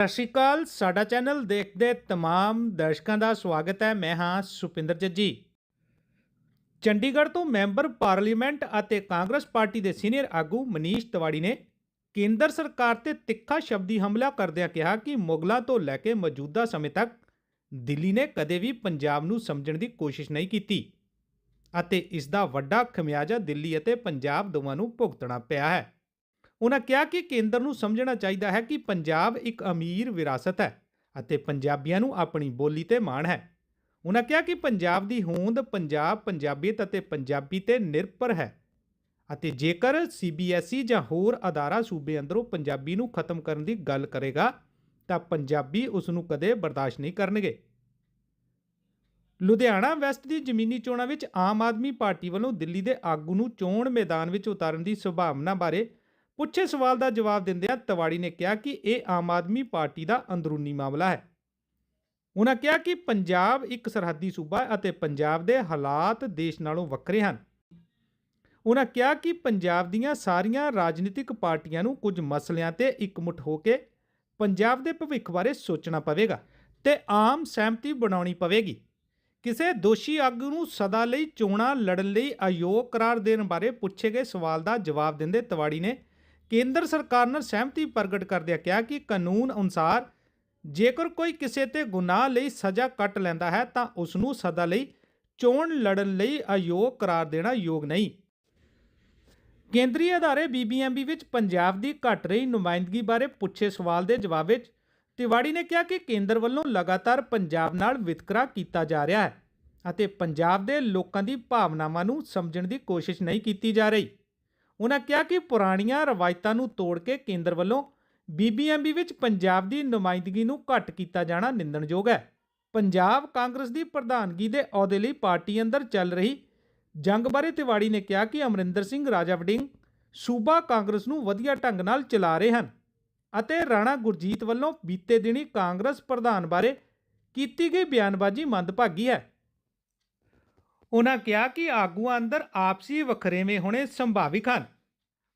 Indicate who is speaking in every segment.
Speaker 1: ਸਤਿ ਸ਼੍ਰੀ ਅਕਾਲ, ਸਾਡਾ ਚੈਨਲ ਦੇਖਦੇ ਤਮਾਮ ਦਰਸ਼ਕਾਂ ਦਾ ਸਵਾਗਤ ਹੈ। ਮੈਂ ਹਾਂ ਸੁਪਿੰਦਰ ਜੱਜੀ। ਚੰਡੀਗੜ੍ਹ ਤੋਂ ਮੈਂਬਰ ਪਾਰਲੀਮੈਂਟ ਅਤੇ ਕਾਂਗਰਸ ਪਾਰਟੀ ਦੇ ਸੀਨੀਅਰ ਆਗੂ ਮਨੀਸ਼ ਤਿਵਾੜੀ ਨੇ ਕੇਂਦਰ ਸਰਕਾਰ ਤੇ ਤਿੱਖਾ ਸ਼ਬਦੀ ਹਮਲਾ ਕਰਦਿਆਂ ਕਿਹਾ ਕਿ ਮੁਗਲਾਂ ਤੋਂ ਲੈ ਕੇ ਮੌਜੂਦਾ ਸਮੇਂ ਤੱਕ ਦਿੱਲੀ ਨੇ ਕਦੇ ਵੀ ਪੰਜਾਬ ਨੂੰ ਸਮਝਣ ਦੀ ਕੋਸ਼ਿਸ਼ ਨਹੀਂ ਕੀਤੀ ਅਤੇ ਇਸ ਦਾ ਵੱਡਾ ਖਮਿਆਜਾ ਦਿੱਲੀ ਅਤੇ ਪੰਜਾਬ ਦੋਵਾਂ ਨੂੰ ਭੁਗਤਣਾ ਪਿਆ ਹੈ। ਉਹਨਾਂ ਕਿਹਾ ਕਿ ਕੇਂਦਰ ਨੂੰ ਸਮਝਣਾ ਚਾਹੀਦਾ ਹੈ ਕਿ ਪੰਜਾਬ ਇੱਕ ਅਮੀਰ ਵਿਰਾਸਤ ਹੈ ਅਤੇ ਪੰਜਾਬੀਆਂ ਨੂੰ ਆਪਣੀ ਬੋਲੀ ਤੇ ਮਾਣ ਹੈ। ਉਹਨਾਂ ਕਿਹਾ ਕਿ ਪੰਜਾਬ ਦੀ ਹੋਂਦ ਪੰਜਾਬ ਪੰਜਾਬੀਅਤ ਅਤੇ ਪੰਜਾਬੀ ਤੇ ਨਿਰਭਰ ਹੈ ਅਤੇ ਜੇਕਰ ਸੀਬੀਐਸਈ ਜਾਂ ਹੋਰ ਅਦਾਰਾ ਸੂਬੇ ਅੰਦਰੋਂ ਪੰਜਾਬੀ ਨੂੰ ਖਤਮ ਕਰਨ ਦੀ ਗੱਲ ਕਰੇਗਾ, ਤਾਂ ਪੰਜਾਬੀ ਉਸ ਨੂੰ ਕਦੇ ਬਰਦਾਸ਼ਤ ਨਹੀਂ ਕਰਨਗੇ। ਲੁਧਿਆਣਾ ਵੈਸਟ ਦੀ ਜ਼ਮੀਨੀ ਚੋਣਾਂ ਵਿੱਚ ਆਮ ਆਦਮੀ ਪਾਰਟੀ ਵੱਲੋਂ ਦਿੱਲੀ ਦੇ ਆਗੂ ਨੂੰ ਚੋਣ ਮੈਦਾਨ ਵਿੱਚ ਉਤਾਰਨ ਦੀ ਸੰਭਾਵਨਾ ਬਾਰੇ ਪੁੱਛੇ ਸਵਾਲ ਦਾ ਜਵਾਬ ਦਿੰਦਿਆਂ ਤਵਾੜੀ ਨੇ ਕਿਹਾ ਕਿ ਇਹ ਆਮ ਆਦਮੀ ਪਾਰਟੀ ਦਾ ਅੰਦਰੂਨੀ ਮਾਮਲਾ ਹੈ। ਉਹਨਾਂ ਕਿਹਾ ਕਿ ਪੰਜਾਬ ਇੱਕ ਸਰਹੱਦੀ ਸੂਬਾ ਹੈ ਅਤੇ ਪੰਜਾਬ ਦੇ ਹਾਲਾਤ ਦੇਸ਼ ਨਾਲੋਂ ਵੱਖਰੇ ਹਨ। ਉਹਨਾਂ ਕਿਹਾ ਕਿ ਪੰਜਾਬ ਦੀਆਂ ਸਾਰੀਆਂ ਰਾਜਨੀਤਿਕ ਪਾਰਟੀਆਂ ਨੂੰ ਕੁਝ ਮਸਲਿਆਂ ਤੇ ਇਕਮੁੱਠ ਹੋ ਕੇ ਪੰਜਾਬ ਦੇ ਭਵਿੱਖ ਬਾਰੇ ਸੋਚਣਾ ਪਵੇਗਾ ਤੇ ਆਮ ਸਹਿਮਤੀ ਬਣਾਉਣੀ ਪਵੇਗੀ। ਕਿਸੇ ਦੋਸ਼ੀ ਆਗੂ ਨੂੰ ਸਦਾ ਲਈ ਚੋਣਾਂ ਲੜਨ ਲਈ ਅਯੋਗ ਕਰਾਰ ਦੇਣ ਬਾਰੇ ਪੁੱਛੇ ਗਏ ਸਵਾਲ ਦਾ ਜਵਾਬ ਦਿੰਦੇ ਤਵਾੜੀ ਨੇ ਕੇਂਦਰ ਸਰਕਾਰ ਨਾਲ ਸਹਿਮਤੀ ਪ੍ਰਗਟ ਕਰਦਿਆਂ ਕਿਹਾ ਕਿ ਕਾਨੂੰਨ ਅਨੁਸਾਰ ਜੇਕਰ ਕੋਈ ਕਿਸੇ ਤੇ ਗੁਨਾਹ ਲਈ ਸਜ਼ਾ ਕੱਟ ਲੈਂਦਾ ਹੈ, ਤਾਂ ਉਸ ਨੂੰ ਸਦਾ ਲਈ ਚੋਣ ਲੜਨ ਲਈ ਅਯੋਗ ਕਰਾਰ ਦੇਣਾ ਯੋਗ ਨਹੀਂ। ਕੇਂਦਰੀ ਅਦਾਰੇ ਬੀਬੀਐਮਬੀ ਵਿੱਚ ਪੰਜਾਬ ਦੀ ਘਟ ਰਹੀ ਨੁਮਾਇੰਦਗੀ ਬਾਰੇ ਪੁੱਛੇ ਸਵਾਲ ਦੇ ਜਵਾਬ ਵਿੱਚ ਤਿਵਾੜੀ ਨੇ ਕਿਹਾ ਕਿ ਕੇਂਦਰ ਵੱਲੋਂ ਲਗਾਤਾਰ ਪੰਜਾਬ ਨਾਲ ਵਿਤਕਰਾ ਕੀਤਾ ਜਾ ਰਿਹਾ ਹੈ ਅਤੇ ਪੰਜਾਬ ਦੇ ਲੋਕਾਂ ਦੀ ਭਾਵਨਾਵਾਂ ਨੂੰ ਸਮਝਣ ਦੀ ਕੋਸ਼ਿਸ਼ ਨਹੀਂ ਕੀਤੀ ਜਾ ਰਹੀ। ਉਹਨਾਂ ਕਿਹਾ ਕਿ ਪੁਰਾਣੀਆਂ ਰਵਾਇਤਾਂ ਨੂੰ ਤੋੜ ਕੇ ਕੇਂਦਰ ਵੱਲੋਂ ਬੀਬੀਐਮਬੀ ਵਿੱਚ ਪੰਜਾਬ ਦੀ ਨੁਮਾਇੰਦਗੀ ਨੂੰ ਘੱਟ ਕੀਤਾ ਜਾਣਾ ਨਿੰਦਣਯੋਗ ਹੈ। ਪੰਜਾਬ ਕਾਂਗਰਸ ਦੀ ਪ੍ਰਧਾਨਗੀ ਦੇ ਅਹੁਦੇ ਲਈ ਪਾਰਟੀ ਅੰਦਰ ਚੱਲ ਰਹੀ ਜੰਗ ਬਾਰੇ ਤਿਵਾੜੀ ਨੇ ਕਿਹਾ ਕਿ ਅਮਰਿੰਦਰ ਸਿੰਘ, ਰਾਜਾ ਵਡਿੰਗ ਸੂਬਾ ਕਾਂਗਰਸ ਨੂੰ ਵਧੀਆ ਢੰਗ ਨਾਲ ਚਲਾ ਰਹੇ ਹਨ ਅਤੇ ਰਾਣਾ ਗੁਰਜੀਤ ਵੱਲੋਂ ਬੀਤੇ ਦਿਨੀ ਕਾਂਗਰਸ ਪ੍ਰਧਾਨ ਬਾਰੇ ਕੀਤੀ ਗਈ ਬਿਆਨਬਾਜ਼ੀ ਮੰਦਭਾਗੀ ਹੈ। ਉਹਨਾਂ ਕਿਹਾ ਕਿ ਆਗੂਆਂ ਅੰਦਰ ਆਪਸੀ ਵਖਰੇਵੇਂ ਹੋਣੇ ਸੰਭਾਵਿਕ ਹਨ।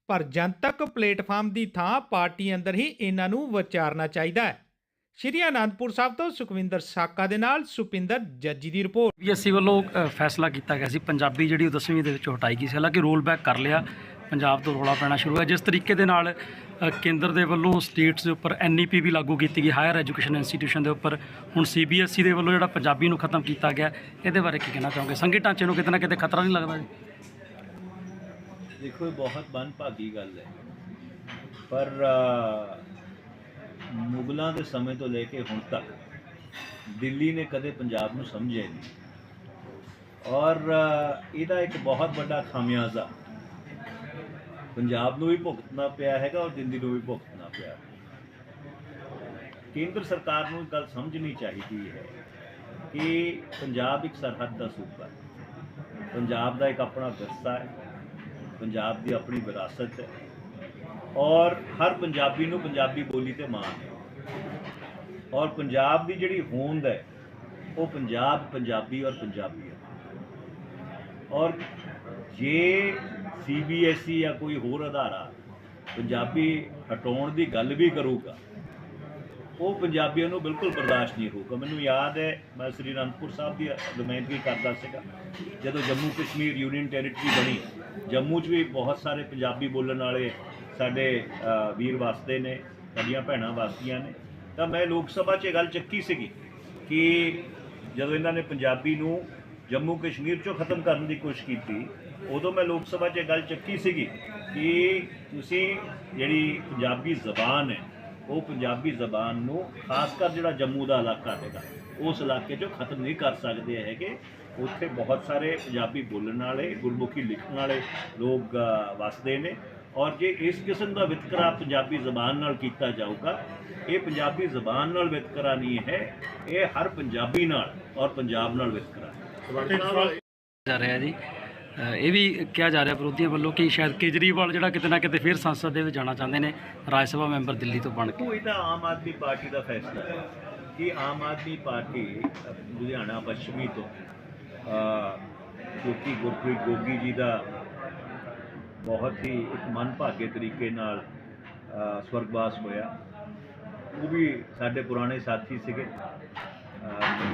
Speaker 1: ਪਰ ਜਨਤਕ ਪਲੇਟਫਾਰਮ ਦੀ ਥਾਂ ਪਾਰਟੀ ਅੰਦਰ ਹੀ ਇਹਨਾਂ ਨੂੰ ਵਿਚਾਰਨਾ ਚਾਹੀਦਾ ਹੈ। ਸ਼੍ਰੀ ਅਨੰਦਪੁਰ ਸਾਹਿਬ ਤੋਂ ਸੁਖਵਿੰਦਰ ਸਾਕਾ ਦੇ ਨਾਲ ਸੁਪਿੰਦਰ ਜੱਜੀ ਦੀ ਰਿਪੋਰਟ।
Speaker 2: ਬੀਐਸਸੀ ਵੱਲੋਂ ਫੈਸਲਾ ਕੀਤਾ ਗਿਆ ਸੀ। ਪੰਜਾਬੀ ਜਿਹੜੀ ਉਹ 10ਵੀਂ ਦੇ ਵਿੱਚ ਹਟਾਈ ਗਈ ਸੀ। ਹਾਲਾਂਕਿ ਰੋਲ ਬੈਕ ਕਰ ਲਿਆ। ਪੰਜਾਬ ਤੋਂ ਰੋਲਾ ਪੈਣਾ ਸ਼ੁਰੂ ਹੋਇਆ। ਜਿਸ ਤਰੀਕੇ ਦੇ ਨਾਲ ਕੇਂਦਰ ਦੇ ਵੱਲੋਂ ਸਟੇਟਸ ਦੇ ਉੱਪਰ ਐਨਈਪੀ ਵੀ ਲਾਗੂ ਕੀਤੀ ਗਈ, ਹਾਇਰ ਐਜੂਕੇਸ਼ਨ ਇੰਸਟੀਟਿਊਸ਼ਨ ਦੇ ਉੱਪਰ। ਹੁਣ ਸੀਬੀਐਸਈ ਦੇ ਵੱਲੋਂ ਜਿਹੜਾ ਪੰਜਾਬੀ ਨੂੰ ਖਤਮ ਕੀਤਾ ਗਿਆ, ਇਹਦੇ ਬਾਰੇ ਕੀ ਕਹਿਣਾ ਚਾਹੋਗੇ? ਸੰਘੀ ਢਾਂਚੇ ਨੂੰ ਕਿਤੇ ਨਾ ਕਿਤੇ ਖਤਰਾ ਨਹੀਂ ਲੱਗਦਾ ਜੀ?
Speaker 3: ਦੇਖੋ, ਇਹ ਬਹੁਤ ਮਨਭਾਗੀ ਗੱਲ ਹੈ। ਪਰ ਮੁਗਲਾਂ ਦੇ ਸਮੇਂ ਤੋਂ ਲੈ ਕੇ ਹੁਣ ਤੱਕ ਦਿੱਲੀ ਨੇ ਕਦੇ ਪੰਜਾਬ ਨੂੰ ਸਮਝਿਆ ਨਹੀਂ। ਔਰ ਇਹਦਾ ਇੱਕ ਬਹੁਤ ਵੱਡਾ ਖਾਮਿਆਜ਼ਾ ਪੰਜਾਬ ਨੂੰ ਵੀ ਭੁਗਤਣਾ ਪਿਆ ਹੈਗਾ ਔਰ ਦਿੱਲੀ ਨੂੰ ਵੀ ਭੁਗਤਣਾ ਪਿਆ ਕੇਂਦਰ ਸਰਕਾਰ ਨੂੰ ਗੱਲ ਸਮਝਣੀ ਚਾਹੀਦੀ ਹੈ ਕਿ ਪੰਜਾਬ ਇੱਕ ਸਰਹੱਦ ਦਾ ਸੂਬਾ ਹੈ। ਪੰਜਾਬ ਦਾ ਇੱਕ ਆਪਣਾ ਵਿਰਸਾ ਹੈ। ਪੰਜਾਬ ਦੀ ਆਪਣੀ ਵਿਰਾਸਤ ਹੈ। ਔਰ ਹਰ ਪੰਜਾਬੀ ਨੂੰ ਪੰਜਾਬੀ ਬੋਲੀ ਤੇ ਮਾਣ ਹੈ। ਔਰ ਪੰਜਾਬ ਦੀ ਜਿਹੜੀ ਹੋਂਦ ਹੈ, ਉਹ ਪੰਜਾਬ ਪੰਜਾਬੀ ਔਰ ਪੰਜਾਬੀ ਹੈ। ਔਰ ਜੇ ਸੀਬੀਐਸਈ ਜਾਂ ਕੋਈ ਹੋਰ ਅਦਾਰਾ ਪੰਜਾਬੀ ਹਟਾਉਣ ਦੀ ਗੱਲ ਵੀ ਕਰੂਗਾ, ਉਹ ਪੰਜਾਬੀਆਂ ਨੂੰ ਬਿਲਕੁਲ ਬਰਦਾਸ਼ਤ ਨਹੀਂ ਹੋਊਗਾ। ਮੈਨੂੰ ਯਾਦ ਹੈ, ਮੈਂ ਸ੍ਰੀ ਅਨੰਦਪੁਰ ਸਾਹਿਬ ਦੀ ਨੁਮਾਇੰਦਗੀ ਕਰਦਾ ਸੀਗਾ, ਜਦੋਂ ਜੰਮੂ ਕਸ਼ਮੀਰ ਯੂਨੀਅਨ ਟੈਰੀਟਰੀ ਬਣੀ। ਜੰਮੂ 'ਚ ਵੀ ਬਹੁਤ ਸਾਰੇ ਪੰਜਾਬੀ ਬੋਲਣ ਵਾਲੇ ਸਾਡੇ ਵੀਰ ਵਸਦੇ ਨੇ, ਸਾਡੀਆਂ ਭੈਣਾਂ ਵਸਦੀਆਂ ਨੇ। ਤਾਂ ਮੈਂ ਲੋਕ ਸਭਾ 'ਚ ਇਹ ਗੱਲ ਚੱਕੀ ਸੀਗੀ ਕਿ ਜਦੋਂ ਇਹਨਾਂ ਨੇ ਪੰਜਾਬੀ ਨੂੰ ਜੰਮੂ ਕਸ਼ਮੀਰ 'ਚੋਂ ਖਤਮ ਕਰਨ ਦੀ ਕੋਸ਼ਿਸ਼ ਕੀਤੀ ਉਦੋਂ ਮੈਂ ਲੋਕ ਸਭਾ 'ਚ ਇਹ ਗੱਲ ਚੱਕੀ ਸੀਗੀ ਕਿ ਤੁਸੀਂ ਜਿਹੜੀ ਪੰਜਾਬੀ ਜ਼ਬਾਨ ਹੈ ਉਹ ਪੰਜਾਬੀ ਜ਼ਬਾਨ ਨੂੰ ਖਾਸ ਕਰ ਜਿਹੜਾ ਜੰਮੂ ਦਾ ਇਲਾਕਾ ਹੈਗਾ ਉਸ ਇਲਾਕੇ 'ਚੋਂ ਖਤਮ ਨਹੀਂ ਕਰ ਸਕਦੇ ਹੈਗੇ। ਉੱਥੇ ਬਹੁਤ ਸਾਰੇ ਪੰਜਾਬੀ ਬੋਲਣ ਵਾਲੇ ਗੁਰਮੁਖੀ ਲਿਖਣ ਵਾਲੇ ਲੋਕ ਅ, ਵਸਦੇ ਨੇ। ਔਰ ਜੇ ਇਸ ਕਿਸਮ ਦਾ ਵਿਤਕਰਾ ਪੰਜਾਬੀ ਜ਼ਬਾਨ ਨਾਲ ਕੀਤਾ ਜਾਊਗਾ ਇਹ ਪੰਜਾਬੀ ਜ਼ਬਾਨ ਨਾਲ ਵਿਤਕਰਾ ਨਹੀਂ ਹੈ ਇਹ ਹਰ ਪੰਜਾਬੀ ਨਾਲ ਔਰ ਪੰਜਾਬ ਨਾਲ ਵਿਤਕਰਾ ਹੈ।
Speaker 2: ਜਾ ਰਿਹਾ ਜੀ। ਇਹ ਵੀ ਕਿਹਾ ਜਾ ਰਿਹਾ ਵਿਰੋਧੀਆਂ ਵੱਲੋਂ ਕਿ ਸ਼ਾਇਦ ਕੇਜਰੀਵਾਲ ਜਿਹੜਾ ਕਿਤੇ ਨਾ ਕਿਤੇ ਫਿਰ ਸੰਸਦ ਦੇ ਵਿੱਚ ਜਾਣਾ ਚਾਹੁੰਦੇ ਨੇ ਰਾਜ ਸਭਾ ਮੈਂਬਰ ਦਿੱਲੀ ਤੋਂ ਬਣ ਕੇ।
Speaker 3: ਉਹ ਇਹਦਾ ਆਮ ਆਦਮੀ ਪਾਰਟੀ ਦਾ ਫੈਸਲਾ ਹੈ ਕਿ ਆਮ ਆਦਮੀ ਪਾਰਟੀ ਲੁਧਿਆਣਾ ਪੱਛਮੀ ਤੋਂ ਅ, ਕਿਉਂਕਿ ਗੁਰਪ੍ਰੀਤ ਗੋਗੀ ਜੀ ਦਾ ਬਹੁਤ ਹੀ ਇੱਕ ਮਨਭਾਗੇ ਤਰੀਕੇ ਨਾਲ ਸਵਰਗਵਾਸ ਹੋਇਆ। ਉਹ ਵੀ ਸਾਡੇ ਪੁਰਾਣੇ ਸਾਥੀ ਸੀਗੇ।